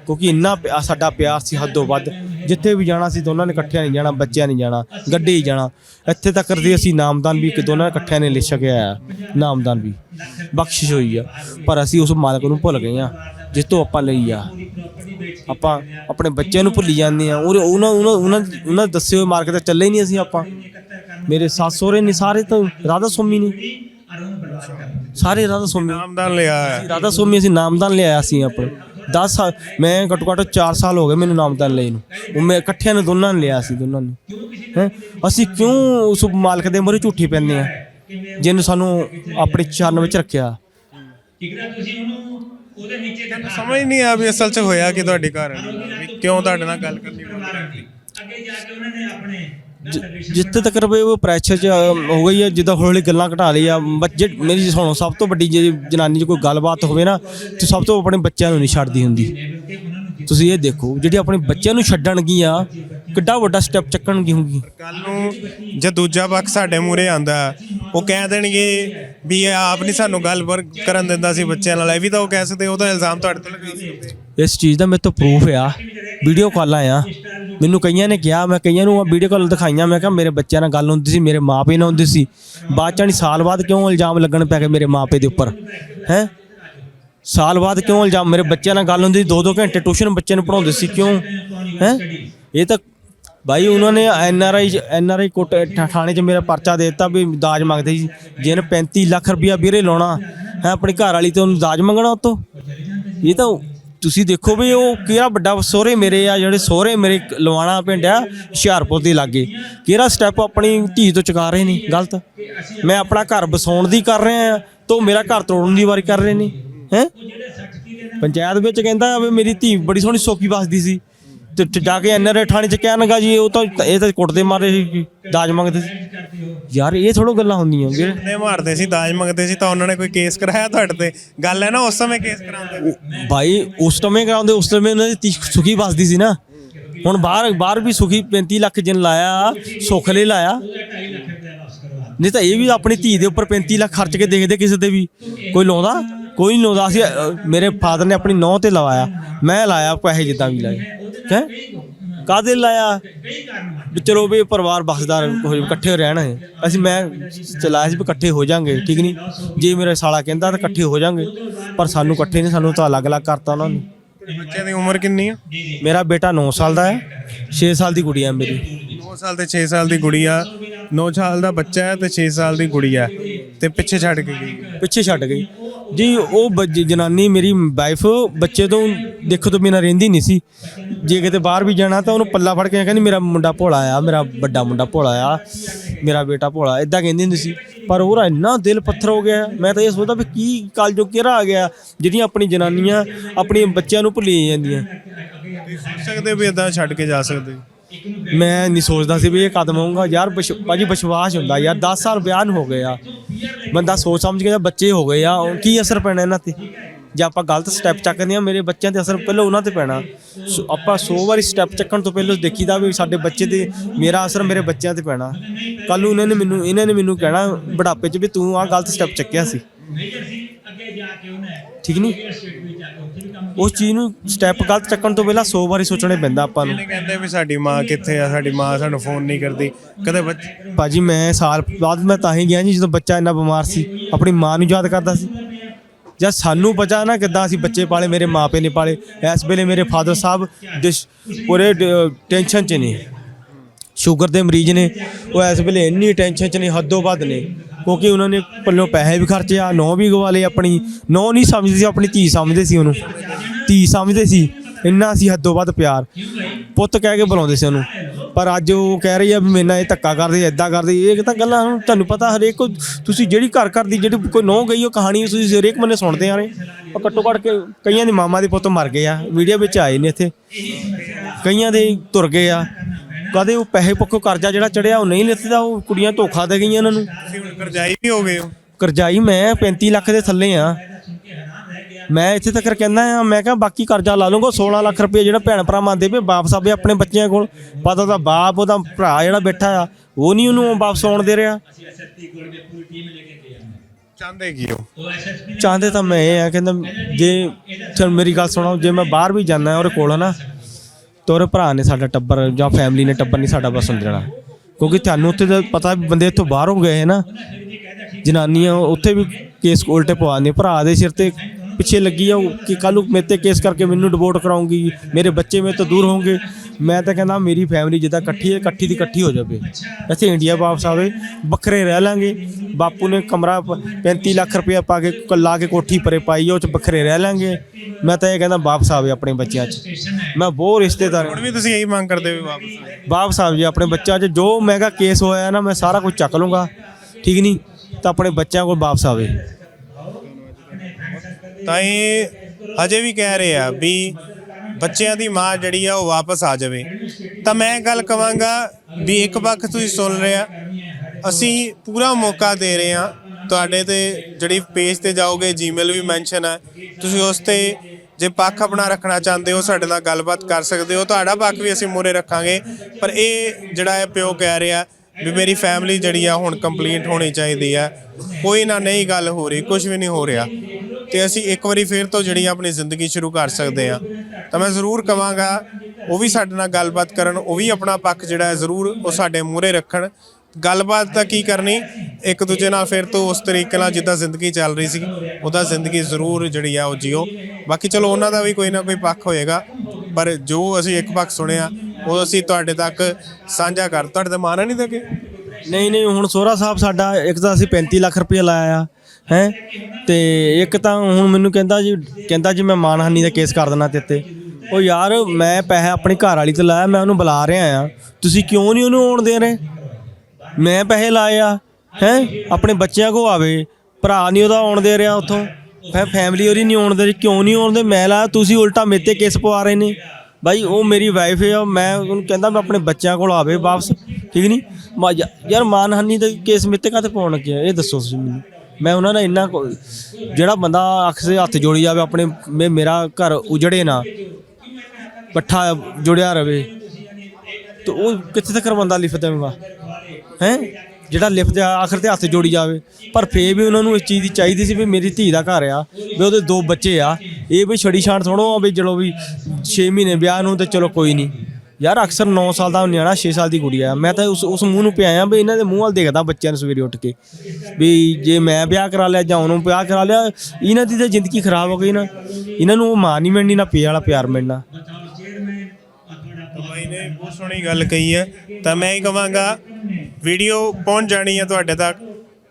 ਕਿਉਂਕਿ ਇੰਨਾ ਪਿਆ- ਸਾਡਾ ਪਿਆਰ ਸੀ ਹੱਦੋਂ ਵੱਧ। ਜਿੱਥੇ ਵੀ ਜਾਣਾ ਸੀ ਦੋਨਾਂ ਨੇ ਇਕੱਠਿਆਂ ਨਹੀਂ ਜਾਣਾ, ਬੱਚਿਆਂ ਨਹੀਂ ਜਾਣਾ, ਗੱਡੀ ਹੀ ਜਾਣਾ। ਇੱਥੇ ਤੱਕ ਦੀ ਅਸੀਂ ਨਾਮਦਾਨ ਵੀ ਕਿ ਦੋਨਾਂ ਨੇ ਇਕੱਠਿਆਂ ਨੇ ਲਿਖ ਛਕਿਆ ਆ, ਨਾਮਦਾਨ ਵੀ। ਬਖਸ਼ਿਸ਼ ਹੋਈ ਆ, ਪਰ ਅਸੀਂ ਉਸ ਮਾਲਕ ਨੂੰ ਭੁੱਲ ਗਏ ਆ ਜਿਸ ਤੋਂ ਆਪਾਂ ਲਈ ਆ। ਆਪਾਂ ਆਪਣੇ ਬੱਚਿਆਂ ਨੂੰ ਭੁੱਲੀ ਜਾਂਦੇ ਆ। ਉਹ ਉਹਨਾਂ ਉਹਨਾਂ ਉਹਨਾਂ ਉਹਨਾਂ ਦੱਸੇ ਹੋਏ ਮਾਰਗ ਤੇ ਚੱਲੇ ਹੀ ਨਹੀਂ ਅਸੀਂ ਆਪਾਂ। ਮੇਰੇ ਸੱਸ ਸਹੁਰੇ ਨੇ ਸਾਰੇ ਤਾਂ ਰਾਧਾ ਸੁਮੀ ਨੇ। ਸਾਰੇ ਰਾਧਾ ਸੁਮੀ ਨਾਮਦਾਨ ਲਿਆ ਹੈ। ਰਾਧਾ ਸੁਮੀ ਅਸੀਂ ਨਾਮਦਾਨ ਲਿਆਇਆ ਸੀ ਆਪਣੇ 10 ਸਾਲ ਮੈਂ ਘੱਟੋ ਘੱਟ 4 ਸਾਲ ਹੋ ਗਏ ਮੈਨੂੰ ਨਾਮਦਾਨ ਲਈ ਨੂੰ। ਉਹ ਮੈਂ ਇਕੱਠਿਆਂ ਨੇ ਦੋਨਾਂ ਨੇ ਲਿਆ ਸੀ ਦੋਨਾਂ ਨੇ। ਹੈ? ਅਸੀਂ ਕਿਉਂ ਉਸ ਮਾਲਕ ਦੇ ਮੂਹਰੇ ਝੂਠੀ ਪੈਂਦੇ ਆ ਜਿਹਨੂੰ ਸਾਨੂੰ ਆਪਣੇ ਚਰਨ ਵਿੱਚ ਰੱਖਿਆ। ਸਮਝ ਨਹੀਂ ਆ ਵੀ ਅਸਲ 'ਚ ਹੋਇਆ ਕਿ ਤੁਹਾਡੇ ਘਰ? ਵੀ ਕਿਉਂ ਤੁਹਾਡੇ ਨਾਲ ਗੱਲ ਕਰਨੀ? ਪਈ ਜ- ਜਿੱਥੇ ਤੱਕ ਰਵੇ ਉਹ ਪ੍ਰੈਸ਼ਰ ਚ ਅਮ, ਹੋ ਗਈ ਹੈ ਜਿੱਦਾਂ ਹੌਲੀ ਹੌਲੀ ਗੱਲਾਂ ਘਟਾ ਲਈ ਆ ਬੱਚੇ ਮੇਰੀ ਸੁਣੋ ਸਭ ਤੋਂ ਵੱਡੀ ਜੇ ਜਨਾਨੀ 'ਚ ਕੋਈ ਗੱਲਬਾਤ ਹੋਵੇ ਨਾ ਤੇ ਸਭ ਤੋਂ ਆਪਣੇ ਬੱਚਿਆਂ ਨੂੰ ਨਹੀਂ ਛੱਡਦੀ ਹੁੰਦੀ। ਤੁਸੀਂ ਇਹ ਦੇਖੋ ਜਿਹੜੀ ਆਪਣੇ ਬੱਚਿਆਂ ਨੂੰ ਛੱਡਣਗੀਆਂ ਕਿੱਡਾ ਵੱਡਾ ਸਟੈਪ ਚੱਕਣਗੀ ਹੋਊਗੀ। ਕੱਲ ਨੂੰ ਜੇ ਦੂਜਾ ਪੱਖ ਸਾਡੇ ਮੂਰੇ ਆਂਦਾ ਉਹ ਕਹਿ ਦੇਣਗੇ ਵੀ ਇਹ ਆਪ ਨਹੀਂ ਸਾਨੂੰ ਗੱਲ ਕਰਨ ਦਿੰਦਾ ਸੀ ਬੱਚਿਆਂ ਨਾਲ। ਇਹ ਵੀ ਤਾਂ ਉਹ ਕਹਿ ਸਕਦੇ ਉਹ ਤਾਂ ਇਲਜ਼ਾਮ ਤੁਹਾਡੇ ਤੇ ਲਗਾ ਸਕਦੇ ਇਸ ਚੀਜ਼ ਦਾ ਮੇਰੇ ਤੋਂ ਪ੍ਰੂਫ ਆ। ਵੀਡੀਓ ਕਾਲਾਂ ਆ। ਮੈਨੂੰ ਕਈਆਂ ਨੇ ਕਿਹਾ, ਮੈਂ ਕਈਆਂ ਨੂੰ ਵੀਡੀਓ ਕਾਲ ਦਿਖਾਈਆਂ, ਮੈਂ ਕਿਹਾ ਮੇਰੇ ਬੱਚਿਆਂ ਨਾਲ ਗੱਲ ਹੁੰਦੀ ਸੀ, ਮੇਰੇ ਮਾਪੇ ਨਾਲ ਹੁੰਦੀ ਸੀ। ਬਾਅਦ ਚਾਣੀ ਸਾਲ ਬਾਅਦ ਕਿਉਂ ਇਲਜ਼ਾਮ ਲੱਗਣ ਪੈ ਗਏ ਮੇਰੇ ਮਾਪੇ ਦੇ ਉੱਪਰ? ਹੈ? ਸਾਲ ਬਾਅਦ ਕਿਉਂ ਇਲਜ਼ਾਮ, ਮੇਰੇ ਬੱਚਿਆਂ ਨਾਲ ਗੱਲ ਹੁੰਦੀ ਸੀ ਦੋ ਦੋ ਘੰਟੇ ਟਿਊਸ਼ਨ ਬੱਚੇ ਨੂੰ ਪੜਾਉਂਦੇ ਸੀ, ਕਿਉਂ? ਹੈ? ਇਹ ਤਾਂ ਭਾਈ ਉਹਨਾਂ ਨੇ N R I N R I ਕੋਟ, ਠਾ- ਥਾਣੇ 'ਚ ਮੇਰਾ ਪਰਚਾ ਦੇ ਦਿੱਤਾ ਵੀ ਦਾਜ ਮੰਗਦੇ ਸੀ। ਜਿਹਨੇ 35 ਲੱਖ ਰੁਪਇਆ ਵੀਰੇ ਲਾਉਣਾ, ਹੈ, ਆਪਣੀ ਘਰ ਵਾਲੀ ਤੇ ਉਹਨੂੰ ਦਾਜ ਮੰਗਣਾ ਉਤੋਂ। ਇਹ ਤਾਂ ਤੁਸੀਂ ਦੇਖੋ ਵੀ ਉਹ ਕਿਹੜਾ ਵੱਡਾ ਸਹੁਰੇ ਮੇਰੇ ਆ, ਜਿਹੜੇ ਸਹੁਰੇ ਮੇਰੇ ਲਵਾਣਾ ਪਿੰਡ ਆ, ਹੁਸ਼ਿਆਰਪੁਰ ਦੇ ਲਾਗੇ। ਕਿਹੜਾ ਸਟੈਪ ਆਪਣੀ ਧੀ ਤੋਂ ਚੁਕਾ ਰਹੇ ਨੇ? ਗਲਤ। ਮੈਂ ਆਪਣਾ ਘਰ ਬਸਾਉਣ ਦੀ ਕਰ ਰਿਹਾ ਆ, ਤਾਂ ਉਹ ਮੇਰਾ ਘਰ ਤੋੜਨ ਦੀ ਵਾਰੀ ਕਰ ਰਹੇ ਨੇ। ਹੈ? ਪੰਚਾਇਤ ਵਿੱਚ ਕਹਿੰਦਾ ਵੀ ਮੇਰੀ ਧੀ ਬੜੀ ਸੋਹਣੀ ਸੋਕੀ ਵਸਦੀ ਸੀ। ਤੇ ਤੇ ਜਾ ਕੇ ਐਨਆਰਏ ਥਾਣੇ ਚ ਕਹਿਣਗਾ ਜੀ ਉਹ ਤਾਂ ਇਹ ਤਾਂ ਕੁੱਟਦੇ ਮਾਰੇ ਸੀ ਦਾਜ ਮੰਗਦੇ ਸੀ। ਯਾਰ ਇਹ ਥੋੜੋ ਗੱਲਾਂ ਹੁੰਦੀਆਂ ਵੀਰੇ। ਨੇ ਮਾਰਦੇ ਸੀ ਦਾਜ ਮੰਗਦੇ ਸੀ ਤਾਂ ਉਹਨਾਂ ਨੇ ਕੋਈ ਕੇਸ ਕਰਾਇਆ ਤੁਹਾਡੇ ਤੇ? ਗੱਲ ਹੈ ਨਾ ਉਸ ਸਮੇਂ ਕੇਸ ਕਰਾਉਂਦੇ ਭਾਈ ਉਸ ਸਮੇਂ ਕਰਾਉਂਦੇ ਉਸ ਸਮੇਂ ਉਹਨਾਂ ਦੀ ਸੁਖੀ ਵਸਦੀ ਸੀ ਨਾ। ਹੁਣ ਬਾਹਰ ਬਾਹਰ ਵੀ ਸੁਖੀ 35 ਲੱਖ ਜਿਨ ਲਾਇਆ ਸੁੱਖ ਲਈ ਲਾਇਆ। ਨਹੀਂ ਤਾਂ ਇਹ ਵੀ ਆਪਣੀ ਧੀ ਦੇ ਉੱਪਰ 35 ਲੱਖ ਖਰਚ ਕੇ ਦੇਖਦੇ ਕਿਸੇ ਤੇ ਵੀ। ਕੋਈ ਲਾਉਂਦਾ? ਕੋਈ ਨਹੀਂ ਲਾਉਂਦਾ। ਅ, ਮੇਰੇ ਫਾਦਰ ਨੇ ਆਪਣੀ ਨੌਂ ਤੇ ਲਵਾਇਆ। ਮੈਂ ਲਾਇਆ ਪੈਸੇ ਜਿੱਦਾਂ ਵੀ ਲਾਏ। ਹੈ? ਕਾਦੇ ਲਾਇਆ ਵੀ ਚਲੋ ਵੀ ਪਰਿਵਾਰ ਬਸਦਾਰ ਹੋ ਜਾਵੇ ਇਕੱਠੇ ਰਹਿਣਾ ਹੈ। ਅਸੀਂ ਮੈਂ ਚਲਾਇਆ ਸੀ ਵੀ ਇਕੱਠੇ ਹੋ ਜਾਾਂਗੇ ਠੀਕ ਨਹੀਂ ਜੇ ਮੇਰੇ ਸਾਲਾ ਕਹਿੰਦਾ ਤਾਂ ਇਕੱਠੇ ਹੋ ਜਾਾਂਗੇ ਪਰ ਸਾਨੂੰ ਇਕੱਠੇ ਨਹੀਂ ਸਾਨੂੰ ਤਾਂ ਅਲੱਗ-ਅਲੱਗ ਕਰਤਾ ਉਹਨਾਂ ਨੇ। ਬੱਚਿਆਂ ਦੀ ਉਮਰ ਕਿੰਨੀ ਆ? ਮੇਰਾ ਬੇਟਾ 9 ਸਾਲ ਦਾ ਹੈ 6 ਸਾਲ ਦੀ ਗੁੜੀਆ ਹੈ ਮੇਰੀ। 9 ਸਾਲ ਤੇ 6 ਸਾਲ ਦੀ ਗੁੜੀ ਆ 9 ਸਾਲ ਦਾ ਬੱਚਾ ਹੈ ਤੇ 6 ਸਾਲ ਦੀ ਗੁੜੀ ਆ ਤੇ ਪਿੱਛੇ ਛੱਡ ਕੇ ਗਈ। ਪਿੱਛੇ ਛੱਡ ਗਈ। ਜੀ, ਉਹ ਬ- ਜਨਾਨੀ ਮੇਰੀ ਵਾਈਫ ਬੱਚੇ ਤੋਂ ਦੇਖੋ ਤੋਂ ਬਿਨਾਂ ਰਹਿੰਦੀ ਨਹੀਂ ਸੀ। ਜੇ ਕਿਤੇ ਬਾਹਰ ਵੀ ਜਾਣਾ ਤਾਂ ਉਹਨੂੰ ਪੱਲਾ ਫੜ ਕੇ ਕਹਿੰਦੀ, ਮੇਰਾ ਮੁੰਡਾ ਭੋਲਾ ਆ, ਮੇਰਾ ਵੱਡਾ ਮੁੰਡਾ ਭੋਲਾ ਆ, ਮੇਰਾ ਬੇਟਾ ਭੋਲਾ ਇਦਾਂ ਕਹਿੰਦੀ ਹੁੰਦੀ ਸੀ। ਪਰ ਉਹਦਾ ਇੰਨਾ ਦਿਲ ਪੱਥਰ ਹੋ ਗਿਆ, ਮੈਂ ਤਾਂ ਇਹ ਸੋਚਦਾ ਵੀ ਕੀ ਕਲਯੁਗ ਕਿਹੜਾ ਆ ਗਿਆ, ਜਿਹੜੀਆਂ ਆਪਣੀ ਜਨਾਨੀਆਂ ਆਪਣੇ ਬੱਚਿਆਂ ਨੂੰ ਭੁੱਲੀ ਜਾਂਦੀਆਂ। ਤੁਸੀਂ ਸੋਚ ਸਕਦੇ ਵੀ ਇਦਾਂ ਛੱਡ ਕੇ ਜਾ ਸਕਦੇ? ਮੈਂ ਨਹੀਂ ਸੋਚਦਾ ਸੀ ਵੀ ਇਹ ਕਦਮ ਆਊਗਾ। ਯਾਰ ਵਿਸ਼- ਭਾਜੀ ਵਿਸ਼ਵਾਸ ਹੁੰਦਾ ਯਾਰ 10 ਸਾਲ ਵਿਆਹ ਨੂੰ ਹੋ ਗਏ ਆ। ਬੰਦਾ ਸੋਚ ਸਮਝ ਕੇ ਜਾਂ ਬੱਚੇ ਹੋ ਗਏ ਆ ਕੀ ਅਸਰ ਪੈਣਾ ਇਹਨਾਂ ਤੇ? ਜੇ ਆਪਾਂ ਗਲਤ ਸਟੈਪ ਚੱਕਦੇ ਆ, ਮੇਰੇ ਬੱਚਿਆਂ ਤੇ ਅਸਰ ਪਹਿਲਾਂ ਉਹਨਾਂ ਤੇ ਪੈਣਾ। ਸੋ ਆਪਾਂ 100 ਵਾਰੀ ਸਟੈਪ ਚੱਕਣ ਤੋਂ ਪਹਿਲਾਂ ਦੇਖੀਦਾ ਵੀ ਸਾਡੇ ਬੱਚੇ ਤੇ ਮੇਰਾ ਅਸਰ ਮੇਰੇ ਬੱਚਿਆਂ ਤੇ ਪੈਣਾ। ਕੱਲ ਨੂੰ ਇਹਨਾਂ ਨੇ ਮੈਨੂੰ ਇਹਨਾਂ ਨੇ ਮੈਨੂੰ ਕਹਿਣਾ ਬੁਢਾਪੇ 'ਚ ਵੀ ਤੂੰ ਆਹ ਗਲਤ ਸਟੈਪ ਚੱਕਿਆ ਸੀ। ਠੀਕ ਨਹੀਂ? ਉਸ ਚੀਜ਼ ਨੂੰ ਸਟੈਪ ਗਲਤ ਚੱਕਣ ਤੋਂ ਪਹਿਲਾਂ 100 ਵਾਰੀ ਸੋਚਣੇ ਪੈਂਦਾ ਆਪਾਂ ਨੂੰ। ਕਹਿੰਦੇ ਵੀ ਸਾਡੀ ਮਾਂ ਕਿੱਥੇ ਆ ਸਾਡੀ ਮਾਂ ਸਾਨੂੰ ਫੋਨ ਨਹੀਂ ਕਰਦੀ। ਕਦੇ ਭਾਜੀ ਮੈਂ ਸਾਲ ਬਾਅਦ ਮੈਂ ਤਾਂ ਹੀ ਗਿਆ ਜੀ ਜਦੋਂ ਬੱਚਾ ਇੰਨਾ ਬਿਮਾਰ ਸੀ। ਆਪਣੀ ਮਾਂ ਨੂੰ ਯਾਦ ਕਰਦਾ ਸੀ। ਜਦ ਸਾਨੂੰ ਪਤਾ ਨਾ ਕਿੱਦਾਂ ਅਸੀਂ ਬੱਚੇ ਪਾਲੇ ਮੇਰੇ ਮਾਪੇ ਨੇ ਪਾਲੇ। ਇਸ ਵੇਲੇ ਮੇਰੇ ਫਾਦਰ ਸਾਹਿਬ ਦਿਸ- ਪੂਰੇ ਟੈਨਸ਼ਨ 'ਚ ਨੇ। ਸ਼ੂਗਰ ਦੇ ਮਰੀਜ਼ ਨੇ। ਉਹ ਇਸ ਵੇਲੇ ਇੰਨੀ ਟੈਨਸ਼ਨ 'ਚ ਨੇ ਹੱਦੋਂ ਵੱਧ ਨੇ। ਕਿਉਂਕਿ ਉਹਨਾਂ ਨੇ ਪੱਲੋਂ ਪੈਸੇ ਵੀ ਖਰਚੇ ਆ ਨੌ ਵੀ ਗਵਾ ਲਏ ਆਪਣੀ। ਨੌ ਨਹੀਂ ਸਮਝਦੇ ਸੀ, ਆਪਣੀ ਧੀ ਸਮਝਦੇ ਸੀ ਉਹਨੂੰ। ਧੀ ਸਮਝਦੇ ਸੀ, ਇੰਨਾ ਸੀ ਹੱਦੋਂ ਵੱਧ ਪਿਆਰ। ਪੁੱਤ ਕਹਿ ਕੇ ਬੁਲਾਉਂਦੇ ਸੀ ਉਹਨੂੰ। ਪਰ ਅੱਜ ਉਹ ਕਹਿ ਰਹੀ ਆ ਵੀ ਮੇਰੇ ਨਾਲ ਇਹ ਧੱਕਾ ਕਰਦੇ ਐਦਾਂ ਕਰਦੇ। ਇਹ ਤਾਂ ਗੱਲਾਂ ਹੁਣ ਤੁਹਾਨੂੰ ਪਤਾ ਹਰੇਕ ਕੋਈ ਤੁਸੀਂ ਜਿਹੜੀ ਘਰ ਘਰ ਦੀ ਜਿਹੜੀ ਕੋਈ ਨੌ ਗਈ, ਉਹ ਕਹਾਣੀ ਤੁਸੀਂ ਹਰੇਕ ਬੰਨੇ ਸੁਣਦੇ ਆ ਰਹੇ। ਉਹ ਘੱਟੋ ਘੱਟ ਕੇ ਕਈਆਂ ਦੇ ਮਾਮਾ ਦੇ ਪੁੱਤ ਮਰ ਗਏ ਆ। ਵੀਡੀਓ ਵਿੱਚ ਆਏ ਨੇ ਇੱਥੇ। ਕਈਆਂ ਦੇ ਤੁਰ ਗਏ ਆ। ਕਦੇ ਉਹ ਪੈਸੇ ਪੱਕੋ ਕਰਜ਼ਾ ਜਿਹੜਾ ਚੜਿਆ ਉਹ ਨਹੀਂ ਲਿੱਤਦਾ ਉਹ ਕੁੜੀਆਂ ਧੋਖਾ ਦੇ ਗਈਆਂ ਇਹਨਾਂ ਨੂੰ। ਤੁਸੀਂ ਹੁਣ ਕਰਜ਼ਾਈ ਵੀ ਹੋ ਗਏ ਹੋ। ਕਰਜ਼ਾਈ ਮੈਂ 35 ਲੱਖ ਦੇ ਥੱਲੇ ਆ। ਮੈਂ ਇੱਥੇ ਤੱਕ ਕਹਿੰਦਾ ਆ ਮੈਂ ਕਿਹਾ ਬਾਕੀ ਕਰਜ਼ਾ ਲਾ ਲੂੰਗਾ 16 ਲੱਖ ਰੁਪਏ ਜਿਹੜਾ ਭੈਣ ਭਰਾ ਮੰਨਦੇ ਪਏ ਵਾਪਸ ਆਵੇ ਆਪਣੇ ਬੱਚਿਆਂ ਕੋਲ। ਪਤਾ ਤਾਂ ਬਾਪ ਉਹਦਾ ਭਰਾ ਜਿਹੜਾ ਬੈਠਾ ਆ ਉਹ ਨਹੀਂ ਉਹਨੂੰ ਵਾਪਸ ਆਉਣ ਦੇ ਰਿਹਾ। ਚਾਹੁੰਦੇ ਕੀ ਹੋ? ਚਾਹੁੰਦੇ ਤਾਂ ਮੈਂ ਇਹ ਆ ਕਹਿੰਦਾ ਜੇ ਚਲ ਮੇਰੀ ਗੱਲ ਸੁਣੋ ਜੇ ਮੈਂ ਬਾਹਰ ਵੀ ਜਾਂਦਾ ਉਹਦੇ ਕੋਲ ਨਾ ਤਾਂ ਉਹਦੇ ਭਰਾ ਨੇ ਸਾਡਾ ਟੱਬਰ ਜਾਂ ਫੈਮਿਲੀ ਨੇ ਟੱਬਰ ਨਹੀਂ ਸਾਡਾ ਬਸਣ ਦੇਣਾ ਕਿਉਂਕਿ ਤੁਹਾਨੂੰ ਉੱਥੇ ਦਾ ਪਤਾ ਵੀ ਬੰਦੇ ਇੱਥੋਂ ਬਾਹਰੋਂ ਗਏ ਹੈ ਨਾ। ਜਨਾਨੀਆਂ ਉੱਥੇ ਵੀ ਕੇਸ ਉਲਟੇ ਪਵਾਉਂਦੇ ਭਰਾ ਦੇ ਸਿਰ ਤੇ ਪਿੱਛੇ ਲੱਗੀ ਆ ਉਹ ਕਿ ਕੱਲ ਨੂੰ ਮੇਰੇ ਤੇ ਕੇਸ ਕਰਕੇ ਮੈਨੂੰ ਡਿਵੋਰਟ ਕਰਾਉਂਗੀ। ਮੇਰੇ ਬੱਚੇ ਮੇਰੇ ਤੋਂ ਦੂਰ ਹੋਣਗੇ। ਮੈਂ ਤਾਂ ਕਹਿੰਦਾ ਮੇਰੀ ਫੈਮਿਲੀ ਜਿੱਦਾਂ ਇਕੱਠੀ ਹੈ ਇਕੱਠੀ ਦੀ ਇਕੱਠੀ ਹੋ ਜਾਵੇ। ਇੱਥੇ ਇੰਡੀਆ ਵਾਪਸ ਆਵੇ ਵੱਖਰੇ ਰਹਿ ਲਾਂਗੇ। ਬਾਪੂ ਨੇ ਕਮਰਾ ਪ- 35 ਲੱਖ ਰੁਪਇਆ ਪਾ ਕੇ ਲਾ ਕੇ ਕੋਠੀ ਪਰੇ ਪਾਈ ਉਹ ਚ ਵੱਖਰੇ ਰਹਿ ਲਾਂਗੇ। ਮੈਂ ਤਾਂ ਇਹ ਕਹਿੰਦਾ ਵਾਪਸ ਆਵੇ ਆਪਣੇ ਬੱਚਿਆਂ 'ਚ। ਮੈਂ ਬਹੁਤ ਰਿਸ਼ਤੇਦਾਰ ਹੁਣ ਵੀ ਤੁਸੀਂ ਇਹੀ ਮੰਗ ਕਰਦੇ ਹੋ ਵਾਪਸ। ਵਾਪਸ ਆ ਜੀ ਆਪਣੇ ਬੱਚਿਆਂ 'ਚ। ਜੋ ਮਹਿੰਗਾ ਕੇਸ ਹੋਇਆ ਨਾ ਮੈਂ ਸਾਰਾ ਕੁਝ ਚੱਕ ਲੂੰਗਾ। ਠੀਕ ਨਹੀਂ ਤਾਂ ਆਪਣੇ ਬੱਚਿਆਂ ਕੋਲ ਵਾਪਸ ਆਵੇ। ਤਾਂ ਇਹ ਹਜੇ ਵੀ ਕਹਿ ਰਹੇ ਆ ਵੀ ਬੱਚਿਆਂ ਦੀ ਮਾਂ ਜਿਹੜੀ ਆ ਉਹ ਵਾਪਸ ਆ ਜਾਵੇ। ਤਾਂ ਮੈਂ ਗੱਲ ਕਵਾਂਗਾ ਵੀ ਇੱਕ ਪੱਖ ਤੁਸੀਂ ਸੁਣ ਰਿਹਾ ਅਸੀਂ ਪੂਰਾ ਮੌਕਾ ਦੇ ਰਹੇ ਆ। ਤੁਹਾਡੇ ਤੇ ਜਿਹੜੀ ਪੇਜ ਤੇ ਜਾਓਗੇ ਜੀਮੇਲ ਵੀ ਮੈਂਸ਼ਨ ਹੈ ਤੁਸੀਂ ਉਸ ਤੇ ਜੇ ਪੱਖ ਆਪਣਾ ਰੱਖਣਾ ਚਾਹੁੰਦੇ ਹੋ, ਸਾਡੇ ਨਾਲ ਗੱਲਬਾਤ ਕਰ ਸਕਦੇ ਹੋ। ਤੁਹਾਡਾ ਪੱਖ ਵੀ ਅਸੀਂ ਮੂਹਰੇ ਰੱਖਾਂਗੇ। ਪਰ ਇਹ ਜਿਹੜਾ ਹੈ ਪਿਓ ਕਹਿ ਰਿਹਾ ਵੀ ਮੇਰੀ ਫੈਮਿਲੀ ਜਿਹੜੀ ਆ ਹੁਣ ਕੰਪਲੀਟ ਹੋਣੀ ਚਾਹੀਦੀ ਆ। ਕੋਈ ਨਾ, ਨਹੀਂ ਗੱਲ ਹੋ ਰਹੀ ਕੁਝ ਵੀ ਨਹੀਂ ਹੋ ਰਿਹਾ। ਤੇ ਅਸੀਂ ਇੱਕ ਵਾਰੀ ਫੇਰ ਤੋਂ ਜਿਹੜੀ ਆਪਣੀ ਜ਼ਿੰਦਗੀ ਸ਼ੁਰੂ ਕਰ ਸਕਦੇ ਆ ਤਾਂ ਮੈਂ ਜ਼ਰੂਰ ਕਵਾਂਗਾ, ਉਹ ਵੀ ਸਾਡੇ ਨਾਲ ਗੱਲਬਾਤ ਕਰਨ, ਉਹ ਵੀ ਆਪਣਾ ਪੱਖ ਜਿਹੜਾ ਹੈ ਜ਼ਰੂਰ ਉਹ ਸਾਡੇ ਮੂਹਰੇ ਰੱਖਣ। ਗੱਲਬਾਤ ਤਾਂ ਕੀ ਕਰਨੀ, ਇੱਕ ਦੂਜੇ ਨਾਲ ਫਿਰ ਤੋਂ ਉਸ ਤਰੀਕੇ ਨਾਲ ਜਿੱਦਾਂ ਜ਼ਿੰਦਗੀ ਚੱਲ ਰਹੀ ਸੀ, ਉਹਦਾ ਜ਼ਿੰਦਗੀ ਜ਼ਰੂਰ ਜਿਹੜੀ ਆ ਉਹ ਜਿਓ। ਬਾਕੀ ਚਲੋ, ਉਹਨਾਂ ਦਾ ਵੀ ਕੋਈ ਨਾ ਕੋਈ ਪੱਖ ਹੋਏਗਾ, ਪਰ ਜੋ ਅਸੀਂ ਇੱਕ ਪੱਖ ਸੁਣਿਆ, ਉਹ ਅਸੀਂ ਤੁਹਾਡੇ ਤੱਕ ਸਾਂਝਾ ਕਰ ਤੁਹਾਡੇ ਤੇ ਮਾਨਾ ਨਹੀਂ ਲੱਗੇ ਨਹੀਂ ਨਹੀਂ, ਹੁਣ ਸੋਹਰਾ ਸਾਹਿਬ ਸਾਡਾ, ਇੱਕ ਤਾਂ ਅਸੀਂ 35 ਲੱਖ ਰੁਪਏ ਲਾਇਆ ਆ ਹੈ? ਤੇ ਇੱਕ ਤਾਂ ਹੁਣ ਮੈਨੂੰ ਕਹਿੰਦਾ ਜੀ ਕਹਿੰਦਾ ਜੀ ਮੈਂ ਮਾਨਹਾਨੀ ਦਾ ਕੇਸ ਕਰ ਦੇਣਾ ਤੇਤੇ ਉਹ ਯਾਰ ਮੈਂ ਪੈਸਾ ਆਪਣੀ ਘਰ ਵਾਲੀ ਤੇ ਲਾਇਆ, ਮੈਂ ਉਹਨੂੰ ਬੁਲਾ ਰਿਹਾ ਆ। ਤੁਸੀਂ ਕਿਉਂ ਨਹੀਂ ਉਹਨੂੰ ਆਉਣ ਦੇ ਰਹੇ? ਮੈਂ ਪੈਸੇ ਲਾਏ ਆ, ਹੈ? ਆਪਣੇ ਬੱਚਿਆਂ ਕੋ ਆਵੇ, ਭਰਾ ਨਹੀਂ ਉਹਦਾ ਆਉਣ ਦੇ ਰਿਹਾ ਉੱਥੋਂ। ਫੈ ਫੈਮਿਲੀ ਉਹਦੀ ਨਹੀਂ ਆਉਣ ਦੇ ਰਹੀ, ਕਿਉਂ ਨਹੀਂ ਆਉਣ ਦੇ? ਮੈਂ ਲਾਇਆ, ਤੁਸੀਂ ਉਲਟਾ ਮੇਰੇ ਕੇਸ ਪਵਾ ਰਹੇ ਨੇ। ਬਾਈ, ਉਹ ਮੇਰੀ ਵਾਈਫ ਹੈ ਮੈਂ ਉਹਨੂੰ ਕਹਿੰਦਾ ਮੈਂ ਆਪਣੇ ਬੱਚਿਆਂ ਕੋਲ ਆਵੇ ਵਾਪਸ, ਠੀਕ ਨਹੀਂ ਯਾਰ ਮਾਨਹਾਨੀ ਦਾ ਕੇਸ ਮੇਰੇ ਤੇ ਕਾਤੇ ਪਾਉਣ ਲੱਗਿਆ ਇਹ ਦੱਸੋ ਤੁਸੀਂ ਮੈਨੂੰ। ਮੈਂ ਉਹਨਾਂ ਨਾਲ ਇੰਨਾ ਕੁ- ਜਿਹੜਾ ਬੰਦਾ ਅੱਖ ਸੇ ਹੱਥ ਜੋੜੀ ਜਾਵੇ, ਆਪਣੇ ਮੇ- ਮੇਰਾ ਘਰ ਉਜੜੇ ਨਾ, ਪੱਠਾ ਜੁੜਿਆ ਰਵੇ, ਤੇ ਉਹ ਕਿੱਥੇ ਤੱਕ ਬੰਦਾ ਲਿਫਟ ਦੇਵੇਗਾ? ਹੈ? ਜਿਹੜਾ ਲਿਫਟ ਆਖਰ ਤੇ ਹੱਥ ਜੋੜੀ ਜਾਵੇ। ਪਰ ਫੇਰ ਵੀ ਉਹਨਾਂ ਨੂੰ ਇਸ ਚੀਜ਼ ਦੀ ਚਾਹੀਦੀ ਸੀ ਵੀ ਮੇਰੀ ਧੀ ਦਾ ਘਰ ਆ, ਵੀ ਉਹਦੇ ਦੋ ਬੱਚੇ ਆ। ਇਹ ਵੀ ਛੜੀ ਛਾਣ ਥੋੜੋ ਆ ਵੀ ਚਲੋ ਵੀ 6 ਮਹੀਨੇ ਵਿਆਹ ਨੂੰ ਤੇ ਚਲੋ ਕੋਈ ਨਹੀਂ। ਯਾਰ ਅਕਸਰ 9 ਸਾਲ ਦਾ ਨਿਆਣਾ 6 ਸਾਲ ਦੀ ਕੁੜੀ ਆ। ਮੈਂ ਤਾਂ ਉਸ ਉਸ ਮੂੰਹ ਨੂੰ ਪਿਆਇਆ ਵੀ ਇਹਨਾਂ ਦੇ ਮੂੰਹ ਵੱਲ ਦੇਖਦਾ ਬੱਚਿਆਂ ਨੂੰ ਸਵੇਰੇ ਉੱਠ ਕੇ। ਵੀ ਜੇ ਮੈਂ ਵਿਆਹ ਕਰਾ ਲਿਆ ਜਾਂ ਉਹਨੂੰ ਵਿਆਹ ਕਰਾ ਲਿਆ, ਇਹਨਾਂ ਦੀ ਤਾਂ ਜ਼ਿੰਦਗੀ ਖਰਾਬ ਹੋ ਗਈ ਨਾ। ਇਹਨਾਂ ਨੂੰ ਉਹ ਮਾਂ ਨਹੀਂ ਮਿਲਣੀ, ਨਾ ਪਿਓ ਵਾਲਾ ਪਿਆਰ ਮਿਲਣਾ। ਬਾਈ ਨੇ ਬਹੁਤ ਸੋਹਣੀ ਗੱਲ ਕਹੀ ਹੈ। ਤਾਂ ਮੈਂ ਹੀ ਕਹਾਂਗਾ, ਵੀਡੀਓ ਪਹੁੰਚ ਜਾਣੀ ਹੈ ਤੁਹਾਡੇ ਤੱਕ।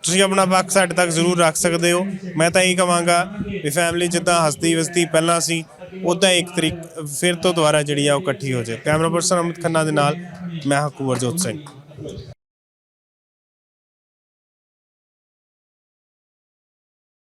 ਤੁਸੀਂ ਆਪਣਾ ਪੱਖ ਸਾਡੇ ਤੱਕ ਜ਼ਰੂਰ ਰੱਖ ਸਕਦੇ ਹੋ। ਮੈਂ ਤਾਂ ਇਹ ਕਹਾਂਗਾ ਵੀ ਫੈਮਿਲੀ ਜਿੱਦਾਂ ਹਸਤੀ ਵਸਤੀ ਪਹਿਲਾਂ ਸੀ ਉਦਾਂ ਇੱਕ ਤਰੀਕ, ਫਿਰ ਤੋਂ ਦੁਬਾਰਾ ਜਿਹੜੀ ਆ ਉਹ ਇਕੱਠੀ ਹੋ ਜਾਏ। ਕੈਮਰਾ ਪਰਸਨ ਅਮਿਤ ਖੰਨਾ ਦੇ ਨਾਲ, ਮੈਂ ਹਕੂਵਰਜੋਤ ਸਿੰਘ।